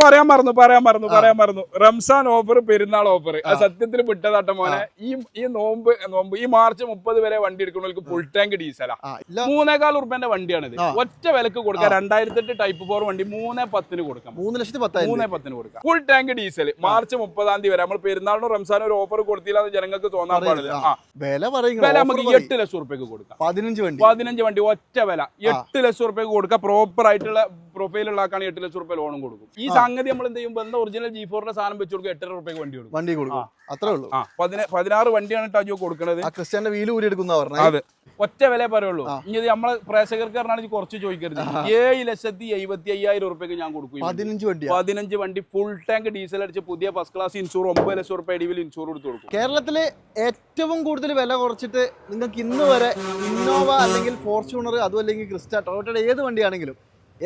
പറയാൻ മറന്നു പറയാൻ മറന്നു പറയാൻ മറന്നു. Ramzan offer Perunnal offer. സത്യത്തിൽ വിട്ടതാട്ട മോനെ. ഈ ഈ നോമ്പ് നോമ്പ് ഈ മാർച്ച് മുപ്പത് വരെ വണ്ടി എടുക്കുന്നവർക്ക് ഫുൾ ടാങ്ക് ഡീസലാ ആ. മൂന്നേകാൽ ഉറുപ്പന്റെ വണ്ടിയാണിത്. ഒറ്റ വിലക്ക് കൊടുക്കാം രണ്ടായിരത്തി എട്ട് ടൈപ്പ് ഫോർ വണ്ടി മൂന്നേ പത്തിന് കൊടുക്കാം. മൂന്ന് ലക്ഷത്തി പത്ത് മൂന്നേ പത്തിന് കൊടുക്കാം. ഫുൾ ടാങ്ക് ഡീസൽ മാർച്ച് മുപ്പതാം തീയതി വരെ. നമ്മൾ പെരുന്നാളിനും റംസാനും ഒരു ഓഫർ കൊടുത്തില്ല എന്ന് ജനങ്ങൾക്ക് തോന്നാൻ പാടില്ല. ആ. ആ. വില പറയും വില നമുക്ക് എട്ട് ലക്ഷം റുപ്യക്ക് കൊടുക്കാം. പതിനഞ്ച് വണ്ടി. പതിനഞ്ച് വണ്ടി ഒറ്റ വില. എട്ട് ലക്ഷം റുപ്യക്ക് കൊടുക്കാം. പ്രോപ്പർ ആയിട്ടുള്ള പ്രൊഫൈൽ ഉള്ള ആൾക്കാണ് എട്ട് ലക്ഷം റുപ്യ ലോണും കൊടുക്കും. ഈ സംഗതി നമ്മൾ എന്ത് ചെയ്യും ബന്ധ ഒറിജിനൽ ജി ഫോറിന്റെ സാധനം വെച്ച് കൊടുക്കും എട്ടര റുപ്യക്ക് വണ്ടി കൊടുക്കും. വണ്ടി കൊടുക്കും. അത്രേ ഉള്ളൂ. ആ പതിനാറ് വണ്ടിയാണ് ടാജോ കൊടുക്കുന്നത് ക്രിസ്ത്യാന്റെ വീൽ ഊരി എടുക്കുന്ന പറഞ്ഞത് അതെ. ഒറ്റ വില പറയുള്ളൂ. ഇനി ഇത് നമ്മളെ പ്രേക്ഷകർക്ക് പറഞ്ഞാൽ കുറച്ച് ചോദിക്കരുത്. ഏഴ് ലക്ഷത്തി എഴുപത്തി അയ്യായിരം റുപ്യക്ക് ഞാൻ കൊടുക്കും പതിനഞ്ച് വണ്ടി. പതിനഞ്ച് വണ്ടി ഫുൾ ടാങ്ക് ഡീസൽ അടിച്ച് പുതിയ ഫസ്റ്റ് ക്ലാസ് ഇൻഷൂർ ഒമ്പത് ലക്ഷം റുപ്യ ഇടിവിൽ ഇൻഷൂർ എടുത്ത് കൊടുക്കും. കേരളത്തിലെ ഏറ്റവും കൂടുതൽ വില കുറച്ചിട്ട് നിങ്ങൾക്ക് ഇന്ന് വരെ ഇന്നോവ അല്ലെങ്കിൽ ഫോർച്യൂണർ അതും അല്ലെങ്കിൽ ക്രിസ്റ്റ ടൊയോട്ടയുടെ ഏത് വണ്ടിയാണെങ്കിലും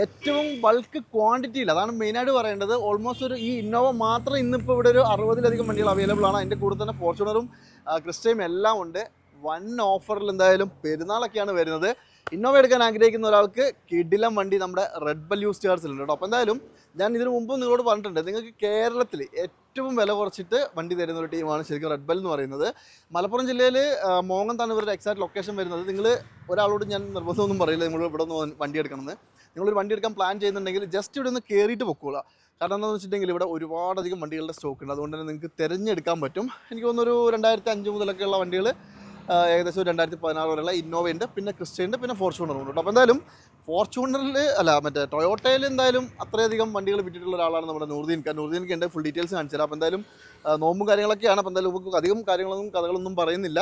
ഏറ്റവും ബൾക്ക് ക്വാണ്ടിറ്റിയിൽ അതാണ് മെയിനായിട്ട് പറയേണ്ടത്. ഓൾമോസ്റ്റ് ഒരു ഈ ഇന്നോവ മാത്രം ഇന്നിപ്പോൾ ഇവിടെ ഒരു അറുപതിലധികം വണ്ടികൾ അവൈലബിൾ ആണ്. അതിന്റെ കൂടെ തന്നെ ഫോർച്യൂണറും ക്രിസ്റ്റയും എല്ലാം ഉണ്ട്. വൺ ഓഫറിൽ എന്തായാലും പെരുന്നാളൊക്കെയാണ് വരുന്നത്. ഇന്നോവ എടുക്കാൻ ആഗ്രഹിക്കുന്ന ഒരാൾക്ക് കിഡിലം വണ്ടി നമ്മുടെ റെഡ് ബല്യൂ സ്റ്റാർസിലുണ്ട് കേട്ടോ. അപ്പോൾ എന്തായാലും ഞാൻ ഇതിനു മുമ്പ് നിങ്ങളോട് പറഞ്ഞിട്ടുണ്ട്. നിങ്ങൾക്ക് കേരളത്തിൽ ഏറ്റവും വില കുറച്ചിട്ട് വണ്ടി തരുന്ന ഒരു ടീമാണ് ശരിക്കും റെഡ് ബെൽ എന്ന് പറയുന്നത്. മലപ്പുറം ജില്ലയിൽ മോങ്ങൻ തന്നെ ഇവരുടെ എക്സാക്ട് ലൊക്കേഷൻ വരുന്നത്. നിങ്ങൾ ഒരാളോട് ഞാൻ നിർബന്ധമൊന്നും പറയില്ല നിങ്ങൾ ഇവിടെ നിന്ന് വണ്ടി എടുക്കണമെന്ന്. നിങ്ങളൊരു വണ്ടി എടുക്കാൻ പ്ലാൻ ചെയ്യുന്നുണ്ടെങ്കിൽ ജസ്റ്റ് ഇവിടെ നിന്ന് കയറിയിട്ട് പൊക്കോളാം. കാരണം എന്താണെന്ന് വെച്ചിട്ടുണ്ടെങ്കിൽ ഇവിടെ ഒരുപാടധികം വണ്ടികളുടെ സ്റ്റോക്ക് ഉണ്ട്. അതുകൊണ്ട് തന്നെ നിങ്ങൾക്ക് തിരഞ്ഞെടുക്കാൻ പറ്റും. എനിക്ക് തോന്നുന്നു ഒരു രണ്ടായിരത്തി അഞ്ച് മുതലൊക്കെയുള്ള വണ്ടികൾ ഏകദേശം രണ്ടായിരത്തി പതിനാറ് വരെയുള്ള ഇന്നോവയുണ്ട് പിന്നെ ക്രിസ്റ്റ ഉണ്ട് പിന്നെ ഫോർച്യൂണർ ഉണ്ട് അപ്പോൾ എന്തായാലും ഫോർച്യൂണറിൽ അല്ല മറ്റേ ടൊയോട്ടയിൽ എന്തായാലും അത്രയധികം വണ്ടികൾ വിട്ടിട്ടുള്ള ഒരാളാണ് നമ്മുടെ നൂർദീൻ. ഖാൻ ഉണ്ട് ഫുൾ ഡീറ്റെയിൽസ് കാണിച്ചത് അപ്പോൾ എന്തായാലും നോമ്പും കാര്യങ്ങളൊക്കെയാണ്. അപ്പോൾ എന്തായാലും നമുക്ക് അധികം കാര്യങ്ങളൊന്നും കഥകളൊന്നും പറയുന്നില്ല.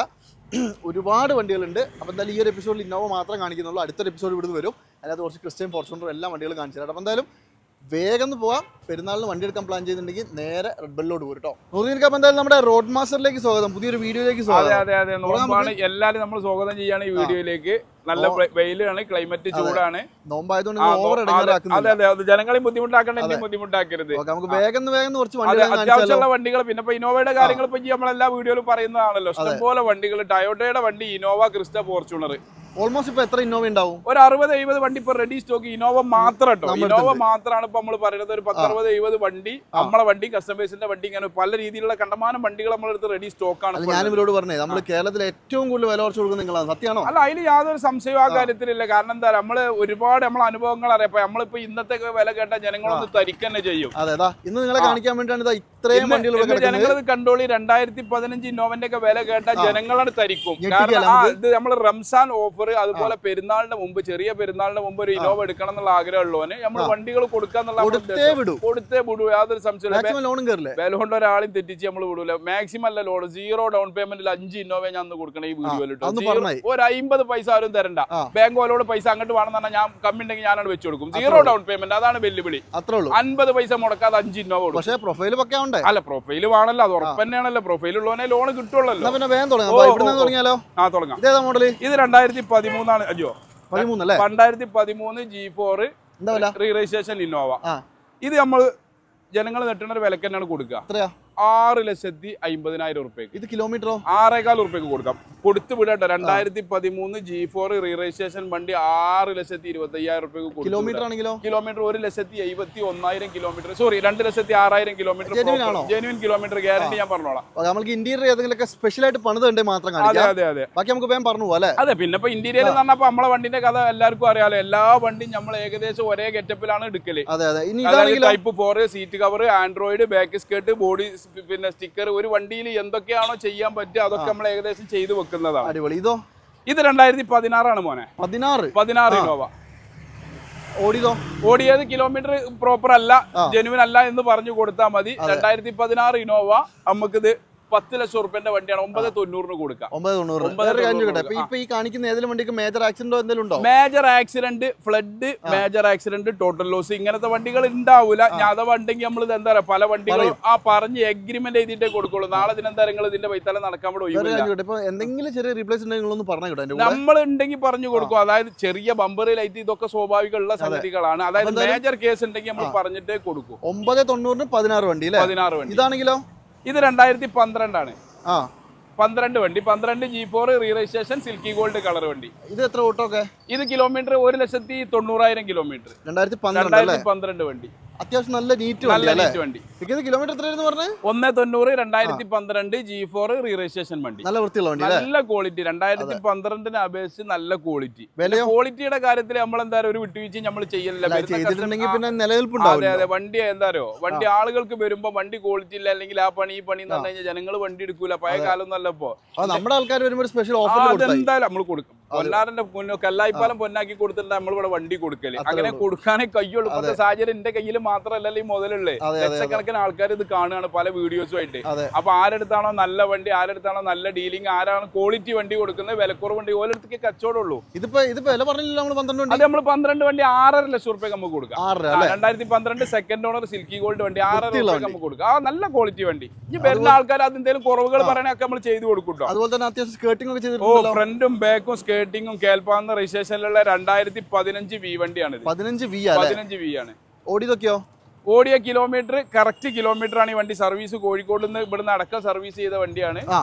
ഒരുപാട് വണ്ടികളുണ്ട്. അപ്പോൾ എന്തായാലും ഈ ഒരു എപ്പിസോഡിൽ ഇന്നോവ മാത്രം കാണിക്കുന്നുള്ളൂ. അടുത്തൊരു എപ്പിസോഡ് ഇവിടുന്ന് വരും. അതിനകത്ത് കുറച്ച് ക്രിസ്ത്യൻ ഫോർച്യൂണറും എല്ലാ വണ്ടികളും കാണിച്ചു തരാം. അപ്പോൾ എന്തായാലും വേഗം ഒന്ന് പോവാം. പെരുന്നാളിന് വണ്ടി എടുക്കാൻ പ്ലാൻ ചെയ്യുന്നുണ്ടെങ്കിൽ നേരെ റെഡ് ബെല്ലോട് പോരും കേട്ടോ ഖാൻ എന്തായാലും നമ്മുടെ റോഡ് മാസ്റ്ററിലേക്ക് സ്വാഗതം. പുതിയൊരു വീഡിയോയിലേക്ക് സ്വാഗതം. അതെ അതെ. നോമ്പാണ്. എല്ലാവരും നമ്മൾ സ്വാഗതം ചെയ്യാണ് ഈ വീഡിയോയിലേക്ക്. നല്ല വെയിലാണ് ക്ലൈമറ്റ് ചൂടാണ്. നോമ്പായതുകൊണ്ട് ജനങ്ങളെയും ഓവർ നോ- അതെ ഇടങ്ങാറാക്കുന്നില്ല. അതെ അത് ജനങ്ങളെ ബുദ്ധിമുട്ടാക്കണ്ട എന്നെയും ബുദ്ധിമുട്ടാക്കരുത്. നമുക്ക് വേഗം വേഗം കുറച്ച് അത്യാവശ്യമുള്ള വണ്ടികൾ പിന്നെ ഇപ്പൊ ഇനോവയുടെ കാര്യങ്ങൾ ഇപ്പൊ നമ്മളെല്ലാ വീഡിയോയിലും പറയുന്നതാണല്ലോ. ഇഷ്ടംപോലെ വണ്ടികൾ. ടയോട്ടയുടെ വണ്ടി ഇനോവ ക്രിസ്റ്റ ഫോർച്യൂണർ ഓൾമോസ്റ്റ് ഇപ്പൊ എത്ര ഇന്നോവ ഉണ്ടാവും? ഒരു അറുപത് എഴുപത് വണ്ടി ഇപ്പൊ റെഡി സ്റ്റോക്ക് ഇന്നോവ മാത്രം കേട്ടോ. ഇന്നോവ. മാത്രമാണ് ഇപ്പൊ നമ്മൾ പറയുന്നത്. ഒരു പത്തറുപത് എഴുപത് വണ്ടി നമ്മളെ വണ്ടി കസ്റ്റമേഴ്സിന്റെ വണ്ടി ഇങ്ങനെ പല രീതിയിലുള്ള കണ്ടമാനം വണ്ടികൾ നമ്മളെടുത്ത് റെഡി സ്റ്റോക്ക് ആണ് ഞാനും ഞാൻ. ഇവരോട് പറഞ്ഞേ നമ്മൾ കേരളത്തിൽ ഏറ്റവും കൂടുതൽ വില കുറച്ച് കൊടുക്കുന്നത് നിങ്ങളാണ്. സത്യമാണോ? അല്ല അതിൽ യാതൊരു സംശയവും ആ കാര്യത്തിലില്ല. കാരണം എന്താ നമ്മൾ ഒരുപാട് നമ്മൾ അനുഭവങ്ങൾ അറിയാം. നമ്മളിപ്പോ ഇന്നത്തെ വില കേട്ട ജനങ്ങളൊന്ന് തരിക്കന്നെ ചെയ്യും. അതെ അതാ ഇന്ന് നിങ്ങളെ കാണിക്കാൻ വേണ്ടിയാണ് ഇതാ ഇത്രയും വണ്ടികൾ ജനങ്ങളത് കണ്ടോളി രണ്ടായിരത്തി പതിനഞ്ച് ഇന്നോവന്റെ ഒക്കെ വില കേട്ട. ജനങ്ങളാണ് തരിക്കും. കാരണം ഇത് നമ്മൾ റംസാൻ ഓഫർ അതുപോലെ പെരുന്നാളിന്റെ മുമ്പ് ചെറിയ പെരുന്നാളിന്റെ മുമ്പ് ഒരു ഇനോവ എടുക്കണം എന്നുള്ള ആഗ്രഹം ഉള്ളവന് നമ്മൾ വണ്ടികൾ കൊടുക്കാന്നുള്ള കൊടുത്തേ. വിടൂ. യാതൊരു സംശയമില്ല മാക്സിമം ലോണും കയറില്ലേ വില കൊണ്ട് ഒരാളെയും തെറ്റിച്ച് നമ്മൾ വിടൂല. മാക്സിമം അല്ല ലോൺ സീറോ ഡൗൺ പേയ്മെന്റിൽ അഞ്ച് ഇന്നോവ ഞാൻ അന്ന് കൊടുക്കണം ഈ വീഡിയോയിൽ ഒരു അമ്പത് പൈസ ആരും തരണ്ട. ബാങ്ക് ഓലോട് പൈസ അങ്ങോട്ട് വേണമെന്ന് പറഞ്ഞാൽ ഞാൻ കമ്മിണ്ടെങ്കിൽ ഞാനാണ് വെച്ച് കൊടുക്കും. സീറോ ഡൗൺ പേയ്മെന്റ് അതാണ് വെല്ലുവിളി. അത്രേ ഉള്ളൂ. അൻപത് പൈസ മുടക്കാതെ അഞ്ച് ഇന്നോവ കൊടുക്കും. പക്ഷേ പ്രൊഫൈൽ അല്ല പ്രൊഫൈൽ വേണല്ലോ. അത് ഉറപ്പന്നെയാണല്ലോ. പ്രൊഫൈൽ ഉള്ളവനെ ലോൺ കിട്ടുള്ളല്ലോ പിന്നെ വേഗം തുടങ്ങാം. ഇവിടുന്ന് തുടങ്ങിയാലോ? ആ തുടങ്ങാം. ഇതേതാ ഇത് രണ്ടായിരത്തി പതിമൂന്നാണ്. അയ്യോ പതിമൂന്നല്ലേ? രണ്ടായിരത്തി പതിമൂന്ന് G four re registration Innova ഇത് നമ്മൾ ജനങ്ങൾ നെട്ടുന്ന ഒരു വിലക്ക് തന്നെയാണ് കൊടുക്കുക. ആറ് ലക്ഷത്തി അമ്പതിനായിരം ഉറുപ്പ്യക്ക്. ഇത് കിലോമീറ്ററോ ആറേകാൽ ഉറുപ്പ്യക്ക് കൊടുക്കാം. കൊടുത്തു വിടട്ടെ രണ്ടായിരത്തി പതിമൂന്ന് ജി ഫോർ റീ രജിസ്ട്രേഷൻ വണ്ടി ആറ് ലക്ഷത്തി ഇരുപത്തി അയ്യായിരം ഉറുപ്പ്യക്ക് കിലോമീറ്റർ ആണെങ്കിലോ? കിലോമീറ്റർ ഒരു ലക്ഷത്തി എഴുപത്തി ഒന്നായിരം കിലോമീറ്റർ സോറി രണ്ട് ലക്ഷത്തി ആറായിരം കിലോമീറ്റർ ജെനുവിൻ കിലോമീറ്റർ ഗ്യാരണ്ടി ഞാൻ പറഞ്ഞോളാം. നമുക്ക് ഇന്റീരിയർ ഏതെങ്കിലും സ്പെഷ്യൽ ആയിട്ട് പണിത് കണ്ടേ മാത്രം അതെ അതെ അതെ. ബാക്കി നമുക്ക് വേഗം പറഞ്ഞു പോലെ അല്ലേ? അതെ പിന്നെ ഇപ്പൊ ഇന്റീരിയർ എന്ന് പറഞ്ഞപ്പോ നമ്മളെ വണ്ടിന്റെ കഥ എല്ലാവർക്കും അറിയാലോ. എല്ലാ വണ്ടിയും നമ്മൾ ഏകദേശം ഒരേ ഗെറ്റപ്പിലാണ് എടുക്കൽ. അതെ അതെ. ഇനി അതായത് type four seat cover Android back skirt body പിന്നെ സ്റ്റിക്കർ ഒരു വണ്ടിയിൽ എന്തൊക്കെയാണോ ചെയ്യാൻ പറ്റുക അതൊക്കെ നമ്മൾ ഏകദേശം ചെയ്തു വെക്കുന്നതാണ്. അടിപൊളി. ഇതോ? ഇത് രണ്ടായിരത്തി പതിനാറാണ് മോനെ. പതിനാറ്? പതിനാറ്. ഇന്നോവ. ഓടിയതോ? ഓടിയത് കിലോമീറ്റർ പ്രോപ്പർ അല്ല. ജെനുവിൻ അല്ല എന്ന് പറഞ്ഞു കൊടുത്താൽ മതി. രണ്ടായിരത്തി പതിനാറ് ഇന്നോവ. നമുക്കിത് പത്ത് ലക്ഷം റുപ്യന്റെ വണ്ടിയാണ് ഒമ്പത് തൊണ്ണൂറിന് കൊടുക്കാം ഒമ്പത് തൊണ്ണൂറ്. ഇപ്പൊ ഈ കാണിക്കുന്ന ഏതെങ്കിലും വണ്ടിക്ക് മേജർ ആക്സിഡന്റോ എന്തെങ്കിലും ഉണ്ടോ? Major accident flood major accident total loss ഇങ്ങനത്തെ വണ്ടികൾ ഉണ്ടാവില്ല ഞാൻ അഥവാ ഉണ്ടെങ്കിൽ നമ്മൾ ഇത് എന്താ പറയാ പല വണ്ടികളും ആ പറഞ്ഞ് എഗ്രിമെന്റ് എഴുതിയിട്ടേ കൊടുക്കുള്ളൂ. നാളെ ദിനെന്താ നിങ്ങൾ ഇതിന്റെ വൈത്താലെ നടക്കാൻ ഇപ്പൊ എന്തെങ്കിലും ചെറിയ റീപ്ലേസ് ഉണ്ടെങ്കിൽ പറഞ്ഞു നമ്മൾ ഉണ്ടെങ്കിൽ പറഞ്ഞു കൊടുക്കും. അതായത് ചെറിയ ബമ്പർ ലൈറ്റ് ഇതൊക്കെ സ്വാഭാവികമുള്ള സംഗതികളാണ്. അതായത് മേജർ കേസ് ഉണ്ടെങ്കിൽ നമ്മൾ പറഞ്ഞിട്ടേ കൊടുക്കും. ഒമ്പത് തൊണ്ണൂറിന് പതിനാറ് വണ്ടി പതിനാറ് വണ്ടി. ഇതാണെങ്കിലോ? ഇത് രണ്ടായിരത്തി പന്ത്രണ്ടാണ്. ആ. പന്ത്രണ്ട് വണ്ടി. പന്ത്രണ്ട് G four re registration silky gold colour വണ്ടി. ഇത് എത്ര ഓട്ടോ ഒക്കെ? ഇത് കിലോമീറ്റർ ഒരു ലക്ഷത്തി തൊണ്ണൂറായിരം കിലോമീറ്റർ രണ്ടായിരത്തി പന്ത്രണ്ട് വണ്ടി. അത്യാവശ്യം നല്ല നീറ്റ് വണ്ടി നല്ല അല്ലേ? നീറ്റ് വണ്ടി. ഇത് കിലോമീറ്റർ എത്രയായിരുന്നു പറഞ്ഞത് ഒന്ന് തൊണ്ണൂറ് രണ്ടായിരത്തി പന്ത്രണ്ട് ജി ഫോർ റീ രജിസ്ട്രേഷൻ വണ്ടി. നല്ല വൃത്തിയുള്ള വണ്ടി നല്ല ക്വാളിറ്റി രണ്ടായിരത്തി പന്ത്രണ്ടിനെ അപേക്ഷിച്ച് നല്ല ക്വാളിറ്റി ക്വാളിറ്റിയുടെ കാര്യത്തിൽ നമ്മൾ എന്തായാലും ഒരു വിട്ടുവീഴ്ച നമ്മൾ ചെയ്യലില്ല. ചെയ്തിട്ടുണ്ടെങ്കിൽ പിന്നെ അതെ നിലനിൽപ്പുണ്ടാവില്ല. അതെ വണ്ടി എന്താരോ വണ്ടി ആളുകൾക്ക് വരുമ്പോ വണ്ടി ക്വാളിറ്റി ഇല്ല. അല്ലെങ്കിൽ ആ പണി ഈ പണി എന്ന് പറഞ്ഞു കഴിഞ്ഞാൽ ജനങ്ങൾ വണ്ടി എടുക്കൂല. പഴയ കാലം ഒന്നല്ല ഇപ്പോ. നമ്മുടെ ആൾക്കാർ വരുമ്പോൾ സ്പെഷ്യൽ ഓഫർ എന്തായാലും അതെന്തായാലും നമ്മൾ കൊടുക്കും കൊല്ലാറിന്റെ കല്ലായിപ്പാലം പൊന്നാക്കി കൊടുത്തിട്ട് നമ്മൾ ഇവിടെ വണ്ടി കൊടുക്കൽ. അങ്ങനെ കൊടുക്കാനേ കയ്യുള്ളൂ. സാഹചര്യം എന്റെ കയ്യിൽ മാത്രമല്ലല്ലോ ഈ മുതലുള്ളേ. ലക്ഷക്കണക്കിന് ആൾക്കാർ ഇത് കാണുകയാണ് പല വീഡിയോസുമായിട്ട്. അപ്പൊ ആരെടുത്താണോ നല്ല വണ്ടി ആരെടുത്താണോ നല്ല ഡീലിംഗ് ആരാണ് ക്വാളിറ്റി വണ്ടി കൊടുക്കുന്നത് വിലക്കുറവ് വണ്ടി ഓരോരുത്തർക്ക് കച്ചവടം ഉള്ളൂ ഇതിപ്പോ ഇതിപ്പോ വില പറഞ്ഞില്ല നമ്മൾ പന്ത്രണ്ട് അത് നമ്മൾ പന്ത്രണ്ട് വണ്ടി ആറര ലക്ഷം റുപ്യ നമുക്ക് കൊടുക്കാം. രണ്ടായിരത്തി പന്ത്രണ്ട് സെക്കൻഡ് ഓണർ സിൽക്കി ഗോൾഡ് വണ്ടി ആറര ലക്ഷം റുപ്യ നമുക്ക് കൊടുക്കാം. ആ നല്ല ക്വാളിറ്റി വണ്ടി. ഇനി വരുന്ന ആൾക്കാർ അത് എന്തെങ്കിലും കുറവുകൾ പറയണൊക്കെ നമ്മൾ ചെയ്തു കൊടുക്കും അതുപോലെ തന്നെ അത്യാവശ്യം സ്കേർട്ടിംഗ് ഒക്കെ ഓ ഫ്രണ്ടും ബാക്കും സ്കേർട്ടിങ്ങും കേൽപ്പാവുന്ന രജിസ്ട്രേഷനിലുള്ള രണ്ടായിരത്തി പതിനഞ്ച് വി വണ്ടിയാണ് പതിനഞ്ച് വി പതിനഞ്ച് വി ആണ്. ഓടിയതൊക്കെയോ ഓടിയ കിലോമീറ്റർ കറക്റ്റ് കിലോമീറ്റർ ആണ് ഈ വണ്ടി. സർവീസ് കോഴിക്കോട് നിന്ന് ഇവിടുന്ന് അടക്കം സർവീസ് ചെയ്ത വണ്ടിയാണ്. ആ.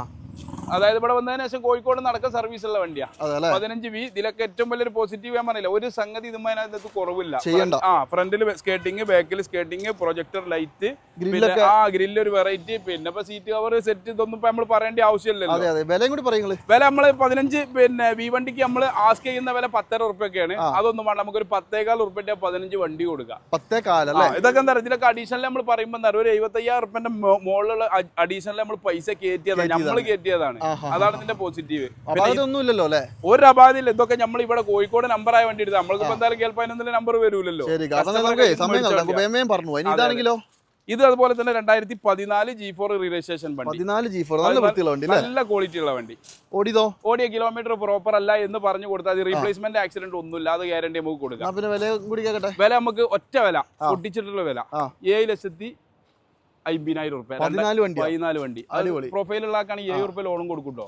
അതായത് ഇവിടെ വന്നതിന് ശേഷം കോഴിക്കോട് നടക്കുന്ന അടക്കം സർവീസ് ഉള്ള വണ്ടിയാ. പതിനഞ്ച് വി ഇതിലൊക്കെ ഏറ്റവും വലിയൊരു പോസിറ്റീവ് ഞാൻ പറഞ്ഞില്ല ഒരു സംഗതി ഇതുമ്മ അതിനകത്ത് കുറവില്ല. ആ ഫ്രണ്ടിൽ സ്കേട്ടിങ് ബാക്കിൽ സ്കേട്ടിങ് പ്രൊജക്ടർ ലൈറ്റ് ആ ഗ്രില്ല് ഒരു വെറൈറ്റി പിന്നെ ഇപ്പൊ സീറ്റ് കവർ സെറ്റ് ഇതൊന്നും ഇപ്പൊ നമ്മൾ പറയേണ്ട ആവശ്യമില്ലല്ലോ. വിലയും കൂടി വില നമ്മൾ പതിനഞ്ച് പിന്നെ വി വണ്ടിക്ക് നമ്മൾ ആസ്ക് ചെയ്യുന്ന വില പത്തര ഉറുപ്പൊക്കെയാണ്. അതൊന്നും വേണ്ട നമുക്കൊരു പത്തേകാൽ ഉറുപ്പിന്റെ പതിനഞ്ച് വണ്ടി കൊടുക്കാം. പത്തേ അല്ലേ? ഇതൊക്കെ എന്താ പറയുക ഇതിലൊക്കെ അഡീഷണൽ നമ്മൾ പറയുമ്പോൾ ഒരു എഴുപത്തയ്യായിരം ഉറുപ്പിന്റെ മുകളിലുള്ള അഡീഷണൽ നമ്മൾ പൈസ കയറ്റിയതാണ്. നമ്മൾ കയറ്റിയതാണ്. ആഹാ. അതാണ് ഇതിന്റെ പോസിറ്റീവ് ഇല്ലല്ലോ അല്ലേ? ഒരു അപാധിയില്ല ഇതൊക്കെ നമ്മൾ ഇവിടെ കോഴിക്കോട് നമ്പർ ആയ വണ്ടി എടുത്താൽ നമ്മൾക്ക് എന്തായാലും കേൾപ്പാനൊന്നും നമ്പർ വരൂലല്ലോ. പറഞ്ഞു. ഇതാണെങ്കിലോ? ഇത് അതുപോലെ തന്നെ രണ്ടായിരത്തി പതിനാല് ജി ഫോർ രജിസ്ട്രേഷൻ വണ്ടി. ജി ഫോർ നല്ല വൃത്തിയുള്ള നല്ല ക്വാളിറ്റി ഉള്ള വണ്ടി. ഓടിയതോ? ഓടിയ കിലോമീറ്റർ പ്രോപ്പർ അല്ല എന്ന് പറഞ്ഞു കൊടുത്താൽ റീപ്ലേസ്മെന്റ് ആക്സിഡന്റ് ഒന്നുമില്ല. അത് ഗ്യാരണ്ടി നമുക്ക് കൊടുക്കാം. വില നമുക്ക് ഒറ്റ വില പൊട്ടിച്ചിട്ടുള്ള വില. ഏഴ് ലക്ഷത്തി അമ്പതിനായിരം റുപ്യ പതിനാല് വണ്ടി പതിനാല് വണ്ടി. അടിപൊളി. പ്രൊഫൈൽ ഉള്ളാക്കാണെങ്കിൽ ഏഴ് റുപ്യ ലോണും കൊടുക്കുട്ടോ.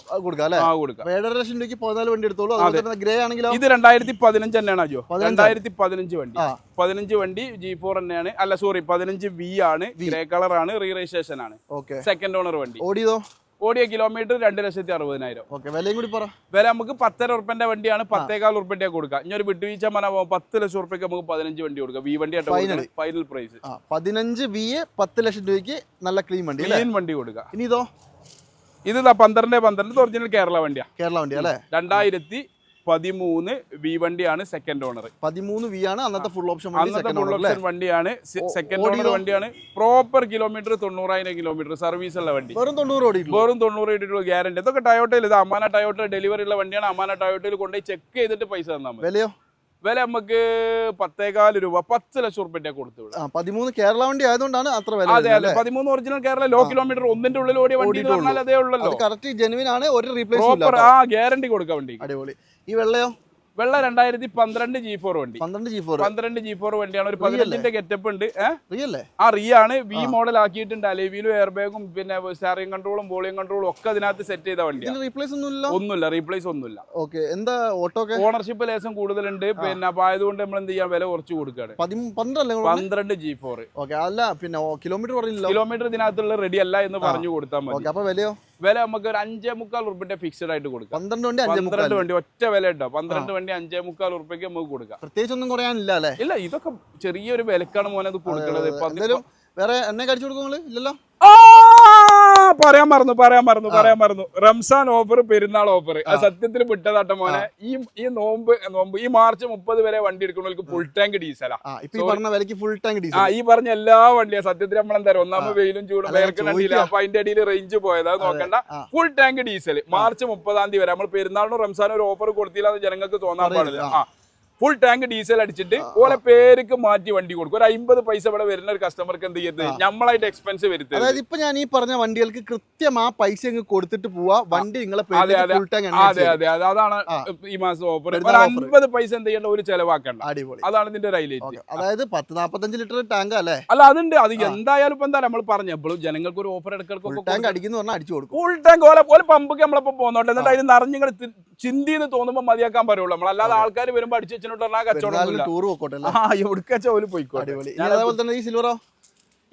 കൊടുക്കാം ഏഴര ലക്ഷം രൂപയ്ക്ക് പതിനാല് വണ്ടി എടുത്തോളൂ. ഗ്രേ ആണെങ്കിലും? ഇത് രണ്ടായിരത്തി പതിനഞ്ച് തന്നെയാണ് അജോ? രണ്ടായിരത്തി പതിനഞ്ച് വണ്ടി. പതിനഞ്ച് വണ്ടി ജി ഫോർ തന്നെയാണ്. അല്ല സോറി പതിനഞ്ച് വി ആണ്. ഗ്രേ കളർ ആണ്. റീ രജിസ്ട്രേഷൻ ആണ് സെക്കൻഡ് ഓണർ വണ്ടി. ഓടിയതോ? ഓടിയ കിലോമീറ്റർ രണ്ട് ലക്ഷത്തി അറുപതിനായിരം. ഓക്കെ വിലയും കൂടി പറ. വില നമുക്ക് പത്തര ഉറുപ്പന്റെ വണ്ടിയാണ് പത്തേകാൽ ഉറുപ്പന്റെ കൊടുക്കുക ഇനി ഒരു വിട്ടുവീഴ്ച മന പത്ത് ലക്ഷം ഉറുപ്പയ്ക്ക് നമുക്ക് പതിനഞ്ച് വണ്ടി കൊടുക്കാം. വി വണ്ടി ആയിട്ട് ഫൈനൽ പ്രൈസ് പതിനഞ്ച് വി പത്ത് ലക്ഷം രൂപയ്ക്ക് നല്ല ക്ലീൻ വണ്ടി ക്ലീൻ വണ്ടി കൊടുക്കാം. ഇനി ഇതോ? ഇത് പന്ത്രണ്ട് പന്ത്രണ്ട് ഒറിജിനൽ കേരള വണ്ടിയാണ് കേരള വണ്ടി അല്ലേ? രണ്ടായിരത്തി പതിമൂന്ന് വി വണ്ടിയാണ് സെക്കൻഡ് ഓണർ പതിമൂന്ന് വി ആണ് അന്നത്തെ ഫുൾ ഓപ്ഷൻ അന്നത്തെ ഫുൾ ഓപ്ഷൻ വണ്ടിയാണ്. Second owner? വണ്ടിയാണ്. പ്രോപ്പർ കിലോമീറ്റർ തൊണ്ണൂറായിരം കിലോമീറ്റർ സർവീസ് ഉള്ള വണ്ടി. വെറും തൊണ്ണൂറ് ഓടി വെറും തൊണ്ണൂറ് ഇട്ടിട്ടുള്ള ഗ്യാരണ്ടി ഇതൊക്കെ ടയോട്ടയിൽ ഇത് അമാന ടയോട്ട ഡെലിവറി ഉള്ള വണ്ടിയാണ്. അമാന ടയോട്ടയിൽ കൊണ്ടുപോയി ചെക്ക് ചെയ്തിട്ട് പൈസ തന്നാൽ മതി. വിലയോ? വില നമുക്ക് പത്തേകാൽ രൂപ പത്ത് ലക്ഷം ഉറുപ്പിന്റെ കൊടുത്തു വിടാം. പതിമൂന്ന് കേരള വണ്ടി ആയതുകൊണ്ടാണ് അത്ര വില അതെ അതെ. പതിമൂന്ന് ഒറിജിനൽ കേരള ലോ കിലോമീറ്റർ ഒന്നിന്റെ ഉള്ളിൽ ഓടിയ വണ്ടി എന്ന് പറഞ്ഞാൽ അതേ ഉള്ളല്ലോ. കറക്റ്റ് ജെനുവിൻ ആണ് ഒരു റീപ്ലേസ് ആ ഗ്യാരണ്ടി കൊടുക്കാൻ വണ്ടി അടിപൊളി. ഈ വെള്ളയോ? വെള്ള രണ്ടായിരത്തി പന്ത്രണ്ട് ജി ഫോർ വണ്ടി. പന്ത്രണ്ട് ജി ഫോർ പന്ത്രണ്ട് ജി ഫോർ വണ്ടിയാണ്. ഒരു പതിനഞ്ചിന്റെ ഗെറ്റപ്പ് ഉണ്ട്. ആ റീ ആണ്. വി മോഡൽ ആക്കിയിട്ടുണ്ട്. അലേവിയിലും എയർ ബാഗും പിന്നെ സ്റ്റാറിംഗ് കൺട്രോളും വോളിയം കൺട്രോളും ഒക്കെ അതിനകത്ത് സെറ്റ് ചെയ്ത വണ്ടിയാണ് ഇതിന് റീപ്ലേസ് ഒന്നും ഇല്ല ഒന്നുമില്ല റീപ്ലേസ് ഒന്നുമില്ല. ഓക്കെ എന്താ ഓട്ടോ ഓണർഷിപ്പ് ലേസം കൂടുതലുണ്ട്. പിന്നെ അപ്പൊ ആയതുകൊണ്ട് നമ്മൾ എന്ത് ചെയ്യാൻ വില കുറച്ച് കൊടുക്കുകയാണ് പന്ത്രണ്ട് ജി ഫോർ ഓക്കെ അല്ല പിന്നെ കിലോമീറ്റർ പറഞ്ഞില്ല കിലോമീറ്റർ ഇതിനകത്തുള്ള റെഡി അല്ല എന്ന് പറഞ്ഞു കൊടുത്താൽ മതി. അപ്പൊ വിലയോ? വില നമുക്ക് ഒരു അഞ്ചേ മുക്കാൽ ഉറുപ്പിന്റെ ഫിക്സഡ് ആയിട്ട് കൊടുക്കാം. പന്ത്രണ്ട് പന്ത്രണ്ട് വണ്ടി ഒറ്റ വില ഉണ്ടോ? പന്ത്രണ്ട് വണ്ടി അഞ്ചേ മുക്കാൽ ഉറുപ്പിക്ക് നമുക്ക് കൊടുക്കാം. പ്രത്യേകിച്ച് ഒന്നും കുറയാനില്ല അല്ലേ? ഇല്ല ഇതൊക്കെ ചെറിയൊരു വിലക്കാണ് മോനെ ഇത് കൊടുക്കുന്നത് വേറെ എണ്ണ കടിച്ചു കൊടുക്കും ഇല്ലല്ലോ? പറയാൻ മറന്നു പറയാൻ മറന്നു പറയാൻ മറന്നു. Ramzan offer Perunnal offer. അത് സത്യത്തിൽ വിട്ടതാട്ട മോനെ. ഈ ഈ നോമ്പ് നോമ്പ് ഈ മാർച്ച് മുപ്പത് വരെ വണ്ടി എടുക്കുന്നവർക്ക് ഫുൾ ടാങ്ക് ഡീസലാ ഫുൾ ടാങ്ക് ആ ഈ പറഞ്ഞ എല്ലാ വണ്ടിയും സത്യത്തിൽ നമ്മൾ എന്താ ഒന്നാമത് വെയിലും ചൂടും വേർക്കണ്ടില്ല അപ്പൊ അതിന്റെ അടിയിൽ റേഞ്ച് പോയത് അത് നോക്കണ്ട. ഫുൾ ടാങ്ക് ഡീസൽ മാർച്ച് മുപ്പതാം തീയതി വരെ. നമ്മൾ പെരുന്നാളിനും റംസാനും ഒരു ഓഫർ കൊടുത്തില്ല എന്ന് ജനങ്ങൾക്ക് തോന്നാൻ പാടില്ല. ആ. ഫുൾ ടാങ്ക് ഡീസൽ അടിച്ചിട്ട് ഓലെ പേർക്ക് മാറ്റി വണ്ടി കൊടുക്കും. ഒരു അമ്പത് പൈസ ഇവിടെ വരുന്ന ഒരു കസ്റ്റമർക്ക് എന്ത് ചെയ്യരുത്? നമ്മളായിട്ട് എക്സ്പെൻസ് വരുത്തരുത്. അതായത് ഇപ്പൊ ഞാൻ ഈ പറഞ്ഞ വണ്ടികൾക്ക് കൃത്യം ആ പൈസ അങ്ങ് കൊടുത്തിട്ട് പോവാ. വണ്ടി നിങ്ങളെ അതെ, അതെ. അതെ അതെ. അതെ അതാണ് ഈ മാസം ഓഫർ ഒരു offer. പൈസ എന്ത് ചെയ്യേണ്ട ഒരു ചെലവാക്കണ്ട. അടിപൊളി. അതാണ് ഇതിന്റെ ഒരു ഹൈലൈറ്റ് അതായത് പത്ത് നാപ്പത്തഞ്ച് ലിറ്റർ ടാങ്ക് അല്ലേ? അല്ല അതുണ്ട്. അത് എന്തായാലും ഇപ്പൊ എന്താ നമ്മൾ പറഞ്ഞു എപ്പോഴും ജനങ്ങൾക്ക് ഒരു ഓഫർ എടുക്കൽ ഇടക്കിടക്കൊക്കെ ടാങ്ക് അടിക്കുന്ന പറഞ്ഞാൽ അടിച്ചു കൊടുക്കും. ഫുൾ ടാങ്ക് ഓലെ പോലെ പമ്പൊക്കെ നമ്മളിപ്പോ പോന്നോട്ടെ. എന്നിട്ട് അതിന് നിറഞ്ഞിങ്ങനെ ചിന്തി എന്ന് തോന്നുമ്പോ മതിയാക്കാൻ പറയുള്ളൂ. നമ്മൾ അല്ലാതെ ആൾക്കാർ വരുമ്പോൾ അടിച്ചു പറഞ്ഞാൽ കച്ചവടം ആ എവിടുക്കച്ച ഓൽ പോയിക്കോട്ടെ. അതേപോലെ തന്നെ ഈ സിൽവറോ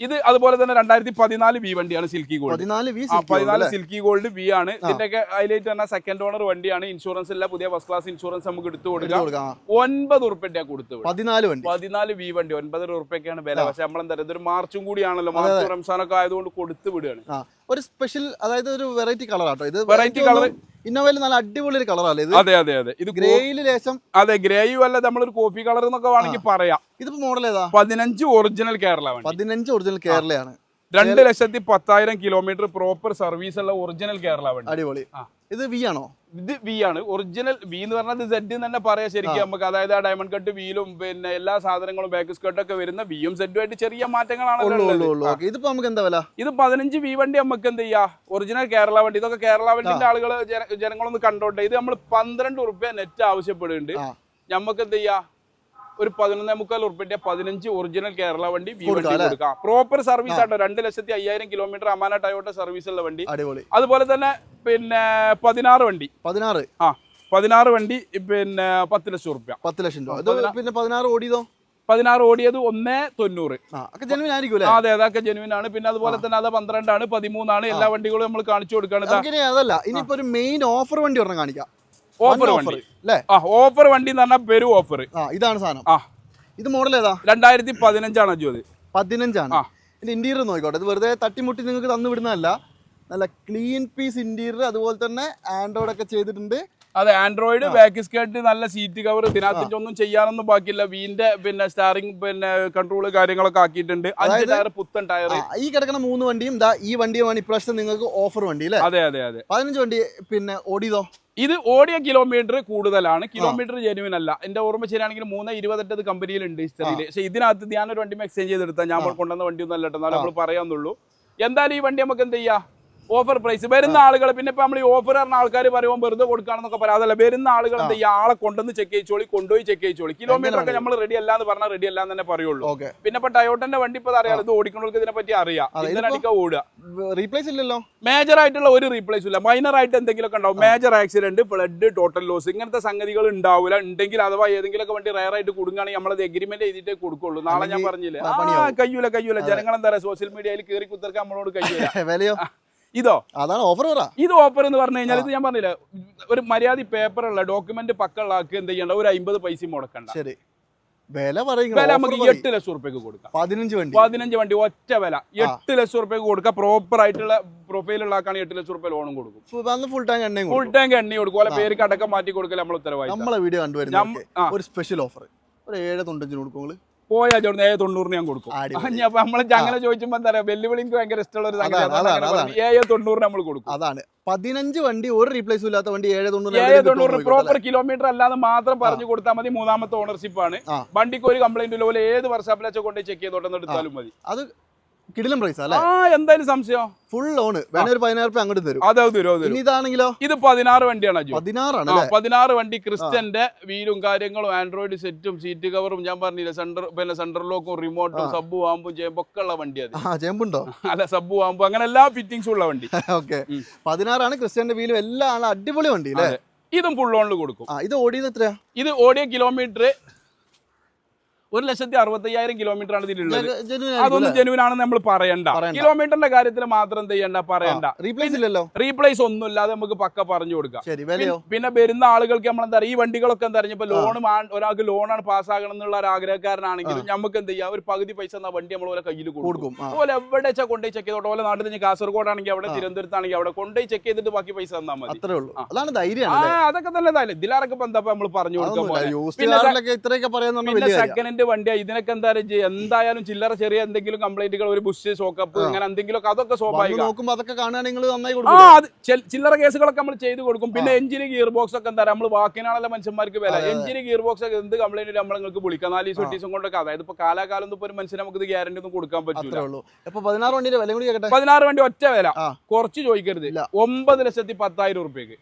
ഇത് അതുപോലെ തന്നെ രണ്ടായിരത്തി പതിനാല് വി വണ്ടിയാണ് സിൽക്കി ഗോൾഡ് പതിനാല് സിൽക്കി ഗോൾഡ് വി ആണ്. ഇതിന്റെയൊക്കെ ഹൈലൈറ്റ് തന്നെ സെക്കൻഡ് ഓണർ വണ്ടിയാണ്. ഇൻഷുറൻസ് ഇല്ല. പുതിയ ഫസ്റ്റ് ക്ലാസ് ഇൻഷുറൻസ് നമുക്ക് എടുത്തു കൊടുക്കാം. ഒൻപത് ഉറുപ്പ്യ കൊടുത്തു. പതിനാല് വണ്ടി. പതിനാല് വി വണ്ടി. ഒൻപത് ഉറുപ്പ്യൊക്കെയാണ് വില. പക്ഷെ നമ്മളെന്താ ഇതൊരു മാർച്ചും കൂടിയാണല്ലോ. മാർച്ച് റംസാനൊക്കെ ആയതുകൊണ്ട് കൊടുത്തു വിടുകയാണ്. ഒരു സ്പെഷ്യൽ അതായത് ഒരു വെറൈറ്റി കളർ ആട്ടോ. ഇത് വെറൈറ്റി കളർ ഇന്നോവയിൽ നല്ല അടിപൊളി ഒരു കളറല്ലേ ഇത്? അതെ അതെ അതെ. ഇത് ഗ്രേയിൽ ലേശം അതെ ഗ്രേയും അല്ല നമ്മളൊരു കോഫി കളർ എന്നൊക്കെ വേണമെങ്കിൽ പറയാം. ഇതിപ്പോ മോഡൽ ഏതാ? പതിനഞ്ച് ഒറിജിനൽ കേരള വണ്ടി. പതിനഞ്ച് ഒറിജിനൽ കേരളയാണ് രണ്ട് ലക്ഷത്തി പത്തായിരം കിലോമീറ്റർ പ്രോപ്പർ സർവീസ് ഉള്ള ഒറിജിനൽ കേരള വണ്ടി. അടിപൊളി. ഇത് വി ആണോ? ഇത് വി ആണ്. ഒറിജിനൽ വി എന്ന് പറഞ്ഞാൽ സെഡ് തന്നെ പറയാം ശരിക്കും നമുക്ക്. അതായത് ആ ഡയമണ്ട് കട്ട് വീലും പിന്നെ എല്ലാ സാധനങ്ങളും ബാക്ക് സ്കേർട്ടൊക്കെ വരുന്ന വിയും സെഡും ആയിട്ട് ചെറിയ ഉള്ളത്. ഇതിപ്പോ നമുക്ക് എന്താ വില? ഇത് പതിനഞ്ച് വി വണ്ടി നമുക്ക് എന്ത് ചെയ്യാ? ഒറിജിനൽ കേരള വണ്ടി. ഇതൊക്കെ കേരള വണ്ടിന്റെ ആളുകൾ ജനങ്ങളൊന്ന് കണ്ടോട്ടെ. ഇത് നമ്മൾ പന്ത്രണ്ട് ഉറുപ്പ്യ നെറ്റ് ആവശ്യപ്പെടുന്നുണ്ട്. നമുക്ക് എന്ത് ചെയ്യാ? ഒരു പതിനൊന്നേ മുക്കാൽ ഉറുപ്പിന്റെ പതിനഞ്ച് ഒറിജിനൽ കേരള വണ്ടി കൊടുക്കാം? പ്രോപ്പർ സർവീസ് ആട്ടോ. രണ്ട് ലക്ഷത്തി അയ്യായിരം കിലോമീറ്റർ അമാന ടയോട്ട സർവീസ് ഉള്ള വണ്ടി. അതുപോലെ തന്നെ പിന്നെ പതിനാറ് വണ്ടി. പതിനാറ്. ആ പതിനാറ് വണ്ടി പിന്നെ പത്ത് ലക്ഷം റുപ്യ പത്ത് ലക്ഷം രൂപ. പിന്നെ പതിനാറ് ഓടിയതോ? പതിനാറ് ഓടിയത് ഒന്നേ തൊണ്ണൂറ്. അതെ അതൊക്കെ ജെനുവിൻ ആണ്. പിന്നെ അതുപോലെ തന്നെ അത് പന്ത്രണ്ടാണ് പതിമൂന്നാണ്. എല്ലാ വണ്ടികളും നമ്മൾ കാണിച്ചു കൊടുക്കുകയാണ് നമുക്കിനി അതല്ല ഇനിയിപ്പോ ഒരു മെയിൻ ഓഫർ വണ്ടി ഒരെണ്ണം കാണിക്കാം. ഓഫർ വണ്ടി. അല്ലേ ആ ഓഫർ വണ്ടി എന്ന് പറഞ്ഞാൽ പെരു ഓഫർ ആ ഇതാണ് സാധനം. ആ. ഇത് മോഡൽ ഏതാ? രണ്ടായിരത്തി പതിനഞ്ചാണ്. അജു അത് പതിനഞ്ചാണ്. ഇതിന്റെ ഇന്റീരിയർ നോക്കിക്കോട്ടെ. ഇത് വെറുതെ തട്ടിമുട്ടി നിങ്ങൾക്ക് തന്നു വിടുന്നതല്ല. നല്ല ക്ലീൻ പീസ് ഇന്റീരിയർ അതുപോലെ തന്നെ ആൻഡ്രോയിഡ് ഒക്കെ ചെയ്തിട്ടുണ്ട്. അതെ ആൻഡ്രോയിഡ് ബാക്ക് സ്കേർട്ട് നല്ല സീറ്റ് കവർ ഇതിനകത്ത് ഒന്നും ചെയ്യാനൊന്നും ബാക്കിയില്ല. വീന്റെ പിന്നെ സ്റ്റാറിംഗ് പിന്നെ കൺട്രോൾ കാര്യങ്ങളൊക്കെ ആക്കിയിട്ടുണ്ട്. അഞ്ച് ടയർ പുത്തൻ ടയർ ഈ കിടക്കുന്ന മൂന്ന് വണ്ടിയും ഈ വണ്ടിയുമാണ് ഇപ്രാവശ്യം നിങ്ങൾക്ക് ഓഫർ വണ്ടി അല്ലേ അതെ അതെ അതെ. പതിനഞ്ച് വണ്ടി പിന്നെ ഓടിയതോ? ഇത് ഓടിയ കിലോമീറ്റർ കൂടുതലാണ്. കിലോമീറ്റർ ജെനുവിൻ അല്ല. എന്റെ ഓർമ്മ ശരിയാണെങ്കിൽ മൂന്ന് ഇരുപത്തെട്ടത് കമ്പനിയിലുണ്ട് ഹിസ്റ്ററിയിൽ പക്ഷേ ഇതിനകത്ത് ഞാനൊരു വണ്ടി എക്സ്ചേഞ്ച് ചെയ്തെടുത്താൽ ഞാൻ കൊണ്ടുവന്ന വണ്ടി ഒന്നും അല്ല കേട്ടോ നമ്മൾ പറയാന്നുള്ളൂ എന്തായാലും ഈ വണ്ടി നമുക്ക് എന്ത് ചെയ്യാം? ഓഫർ പ്രൈസ് വരുന്ന ആളുകൾ പിന്നെ ഇപ്പൊ നമ്മൾ ഈ ഓഫർ പറഞ്ഞ ആൾക്കാർ പറയുമ്പോൾ വെറുതെ കൊടുക്കാണെന്നൊക്കെ പറയാതല്ല വരുന്ന ആളുകൾ എന്താ ഈ ആളെ കൊണ്ടുവന്ന് ചെക്ക് ചെയ്ച്ചോളി കൊണ്ടുപോയി ചെക്ക് ചെയ്ച്ചോളി കിലോമീറ്റർ ഒക്കെ നമ്മൾ റെഡി അല്ല എന്ന് പറഞ്ഞാൽ റെഡി അല്ല എന്ന് തന്നെ പറയുള്ളൂ. പിന്നെ ഇപ്പൊ ടയോട്ടന്റെ വണ്ടി ഇപ്പൊ അറിയാം ഇത് ഓടിക്കുന്നവർക്ക് ഇതിനെ പറ്റി അറിയാം ഇതിനടിക്ക ഓടുക. റീപ്ലേസ് ഇല്ലല്ലോ. മേജർ ആയിട്ടുള്ള ഒരു റീപ്ലേസ് ഇല്ല. മൈനർ ആയിട്ട് എന്തെങ്കിലുമൊക്കെ ഉണ്ടാവും. Major accident flood total loss ഇങ്ങനത്തെ സംഗതികൾ ഉണ്ടാവില്ല ഉണ്ടെങ്കിൽ അഥവാ ഏതെങ്കിലുമൊക്കെ വണ്ടി റയർ ആയിട്ട് കൊടുക്കുകയാണെങ്കിൽ നമ്മളത് എഗ്രിമെന്റ് ചെയ്തിട്ടേ കൊടുക്കുള്ളൂ. നാളെ ഞാൻ പറഞ്ഞില്ല? ആ. കയ്യൂല കയ്യൂല. ജനങ്ങൾ എന്താ പറയാ സോഷ്യൽ മീഡിയയിൽ കയറി കുത്തർക്ക് നമ്മളോട് കയ്യൂല. വിലയോ? ഇതോ? അതാണ് ഓഫർ പറ. ഇത് ഓഫർ എന്ന് പറഞ്ഞു കഴിഞ്ഞാൽ ഇത് ഞാൻ പറഞ്ഞില്ല ഒരു മര്യാദ പേപ്പറുള്ള ഡോക്യുമെന്റ് പക്കുള്ള ആൾക്ക് എന്ത് ചെയ്യണ്ട ഒരു അമ്പത് പൈസ മുടക്കണ്ട. ശരി. വില വില നമുക്ക് എട്ട് ലക്ഷം റുപ്യക്ക് കൊടുക്കാം. പതിനഞ്ച് വണ്ടി. പതിനഞ്ച് വണ്ടി ഒറ്റ വില. എട്ട് ലക്ഷം റുപ്യക്ക് കൊടുക്കാം. പ്രോപ്പർ ആയിട്ടുള്ള പ്രൊഫൈലുള്ള ആൾക്കാണ് എട്ട് ലക്ഷം റുപ്യ ലോണും കൊടുക്കും. ഫുൾ ടാങ്ക് എണ്ണയും ഫുൾ ടാങ്ക് എണ്ണ കൊടുക്കും. അല്ലെ പേര് കടക്കം മാറ്റി കൊടുക്കൽ നമ്മൾ ഉത്തരവാദിത്തം. നമ്മളെ വീഡിയോ കണ്ടുവരുന്ന. ഒരു സ്പെഷ്യൽ ഓഫർ ഒരു ഏഴ് തൊണ്ടഞ്ചിന് കൊടുക്കും പോയാ ചോദിച്ചു ഏ തൊണ്ണൂറിന് ഞാൻ കൊടുക്കും. അപ്പൊ നമ്മളെ അങ്ങനെ ചോദിച്ചപ്പോ എന്താ പറയാ വെല്ലുവിളി എനിക്ക് ഭയങ്കര ഇഷ്ടമുള്ള ഒരു സംഗതി അതാണ്, അതുകൊണ്ട് അതാണ്, അങ്ങനെ പറഞ്ഞു. ഏ തൊണ്ണൂറിന് നമ്മൾ കൊടുക്കും. അതാണ്. പതിനഞ്ച് വണ്ടി ഒരു റീപ്ലേസും ഇല്ലാത്ത വണ്ടി ഏഴ് തൊണ്ണൂറ് ഏ എവിടെയും തൊണ്ണൂറ് കിട്ടുമോ പ്രോപ്പർ കിലോമീറ്റർ അല്ലാതെ മാത്രം പറഞ്ഞു കൊടുത്താൽ മതി. മൂന്നാമത്തെ ഓണർഷിപ്പ് ആണ്. വണ്ടിക്ക് ഒരു കംപ്ലൈന്റ് ഇല്ല. പോലെ ഏത് വർഷാപ്പിലെ കൊണ്ട് ചെക്ക് ചെയ്തോട്ടെന്ന് എടുത്താലും മതി. അത് കിടിലം പ്രൈസ് അല്ലേ? ആ എന്തായാലും സംശയം. ഫുൾ ലോൺ വേണേ ഒരു പതിനായിരം രൂപ അങ്ങോട്ട് തരും. അതെ തരും ഇതാണെങ്കിലോ? ഇത് പതിനാറ് വണ്ടിയാണ് പതിനാറാണ് പതിനാറ് വണ്ടി ക്രിസ്റ്റന്റെ വീലും കാര്യങ്ങളും ആൻഡ്രോയിഡ് സെറ്റും സീറ്റ് കവറും ഞാൻ പറഞ്ഞില്ല സെന്റർ പിന്നെ സെന്റർ ലോക്കും റിമോട്ടും സബ്ബു ആകുമ്പോൾ ചെയ്യുമ്പൊക്കെ ഉള്ള വണ്ടി അത് ചേമ്പുണ്ടോ അല്ല സബ്ബു വാമ്പും അങ്ങനെ എല്ലാ ഫിറ്റിംഗ്സും ഉള്ള വണ്ടി. ഓക്കെ. പതിനാറാണ് ക്രിസ്ത്യന്റെ വീലും എല്ലാം അടിപൊളി വണ്ടി അല്ലേ. ഇതും ഫുൾ ലോണിൽ കൊടുക്കും. ഇത് ഓടിയത് എത്രയാ? ഇത് ഓടിയ കിലോമീറ്റർ ഒരു ലക്ഷത്തി അറുപത്തയ്യായിരം കിലോമീറ്റർ ആണ് ഇതിലുള്ളത് അതൊന്നും ജെനുവിൻ ആണെന്ന് നമ്മൾ പറയണ്ട. കിലോമീറ്ററിന്റെ കാര്യത്തിൽ മാത്രം ചെയ്യണ്ട പറയണ്ട. റീപ്ലേസ് ഇല്ലല്ലോ. റീപ്ലേസ് ഒന്നും ഇല്ലാതെ നമുക്ക് പക്ക പറഞ്ഞു കൊടുക്കാം. പിന്നെ വരുന്ന ആളുകൾക്ക് നമ്മൾ എന്താ ഈ വണ്ടികളൊക്കെ എന്താ ഇപ്പൊ ലോൺ ഒരാൾക്ക് ലോണാണ് പാസ്സാകണം എന്നുള്ള ഒരു ആഗ്രഹക്കാരനാണെങ്കിലും നമുക്ക് എന്ത് ചെയ്യാം ഒരു പകുതി പൈസ എന്നാ വണ്ടി നമ്മൾ ഓരോ കയ്യിൽ കൊടുക്കും. അതുപോലെ എവിടെ വെച്ചാൽ കൊണ്ടുപോയി ചെക്ക് ചെയ്തോട്ടെ ഓരോ നാട്ടിൽ നിന്ന് കാസർഗോഡ് ആണെങ്കിൽ അവിടെ തിരുവനന്തപുരത്താണെങ്കിൽ അവിടെ കൊണ്ടുപോയി ചെക്ക് ചെയ്തിട്ട് ബാക്കി പൈസ തന്നാൽ മതി. അത്രേ ഉള്ളൂ. അതാണ് ധൈര്യം അതൊക്കെ തന്നെ ഇതിലാരൊക്കെ എന്താ നമ്മൾ പറഞ്ഞു കൊടുക്കാം സെക്കൻഡ് ഹാൻഡ് വണ്ടിയാ. ഇതിനൊക്കെ എന്താ പറയുക എന്തായാലും ചില്ലറ ചെറിയ എന്തെങ്കിലും കംപ്ലൈന്റുകൾ ഒരു ബുഷ് ഷോക്കപ്പ് അങ്ങനെ എന്തെങ്കിലും അതൊക്കെ സ്വാഭാവികം ആ അത് ചില്ലറ കേസുകളൊക്കെ നമ്മൾ ചെയ്ത് കൊടുക്കും. പിന്നെ എഞ്ചിന് ഗിയർ ബോക്സ് ഒക്കെ എന്താ നമ്മൾ വാക്കിനാണല്ലോ മനുഷ്യന്മാർക്ക് വില. എഞ്ചിന് ഗിയർ ബോക്സ് ഒക്കെ എന്ത് കംപ്ലൈന്റ് നമ്മൾ നിങ്ങൾക്ക് വിളിക്കാം. നാല് ദിവസം ദിവസം കൊണ്ടൊക്കെ. അതായത് ഇപ്പൊ കാലാകാലം ഒന്നും ഇപ്പൊ ഒരു മനുഷ്യന് നമുക്ക് ഇത് ഗ്യാരണ്ടി ഒന്നും കൊടുക്കാൻ പറ്റില്ല പതിനാറ് വണ്ടി ഒറ്റ വില. കുറച്ച് ചോദിക്കരുത്. ഒമ്പത് ലക്ഷത്തി പത്തായിരം റുപ്യക്ക്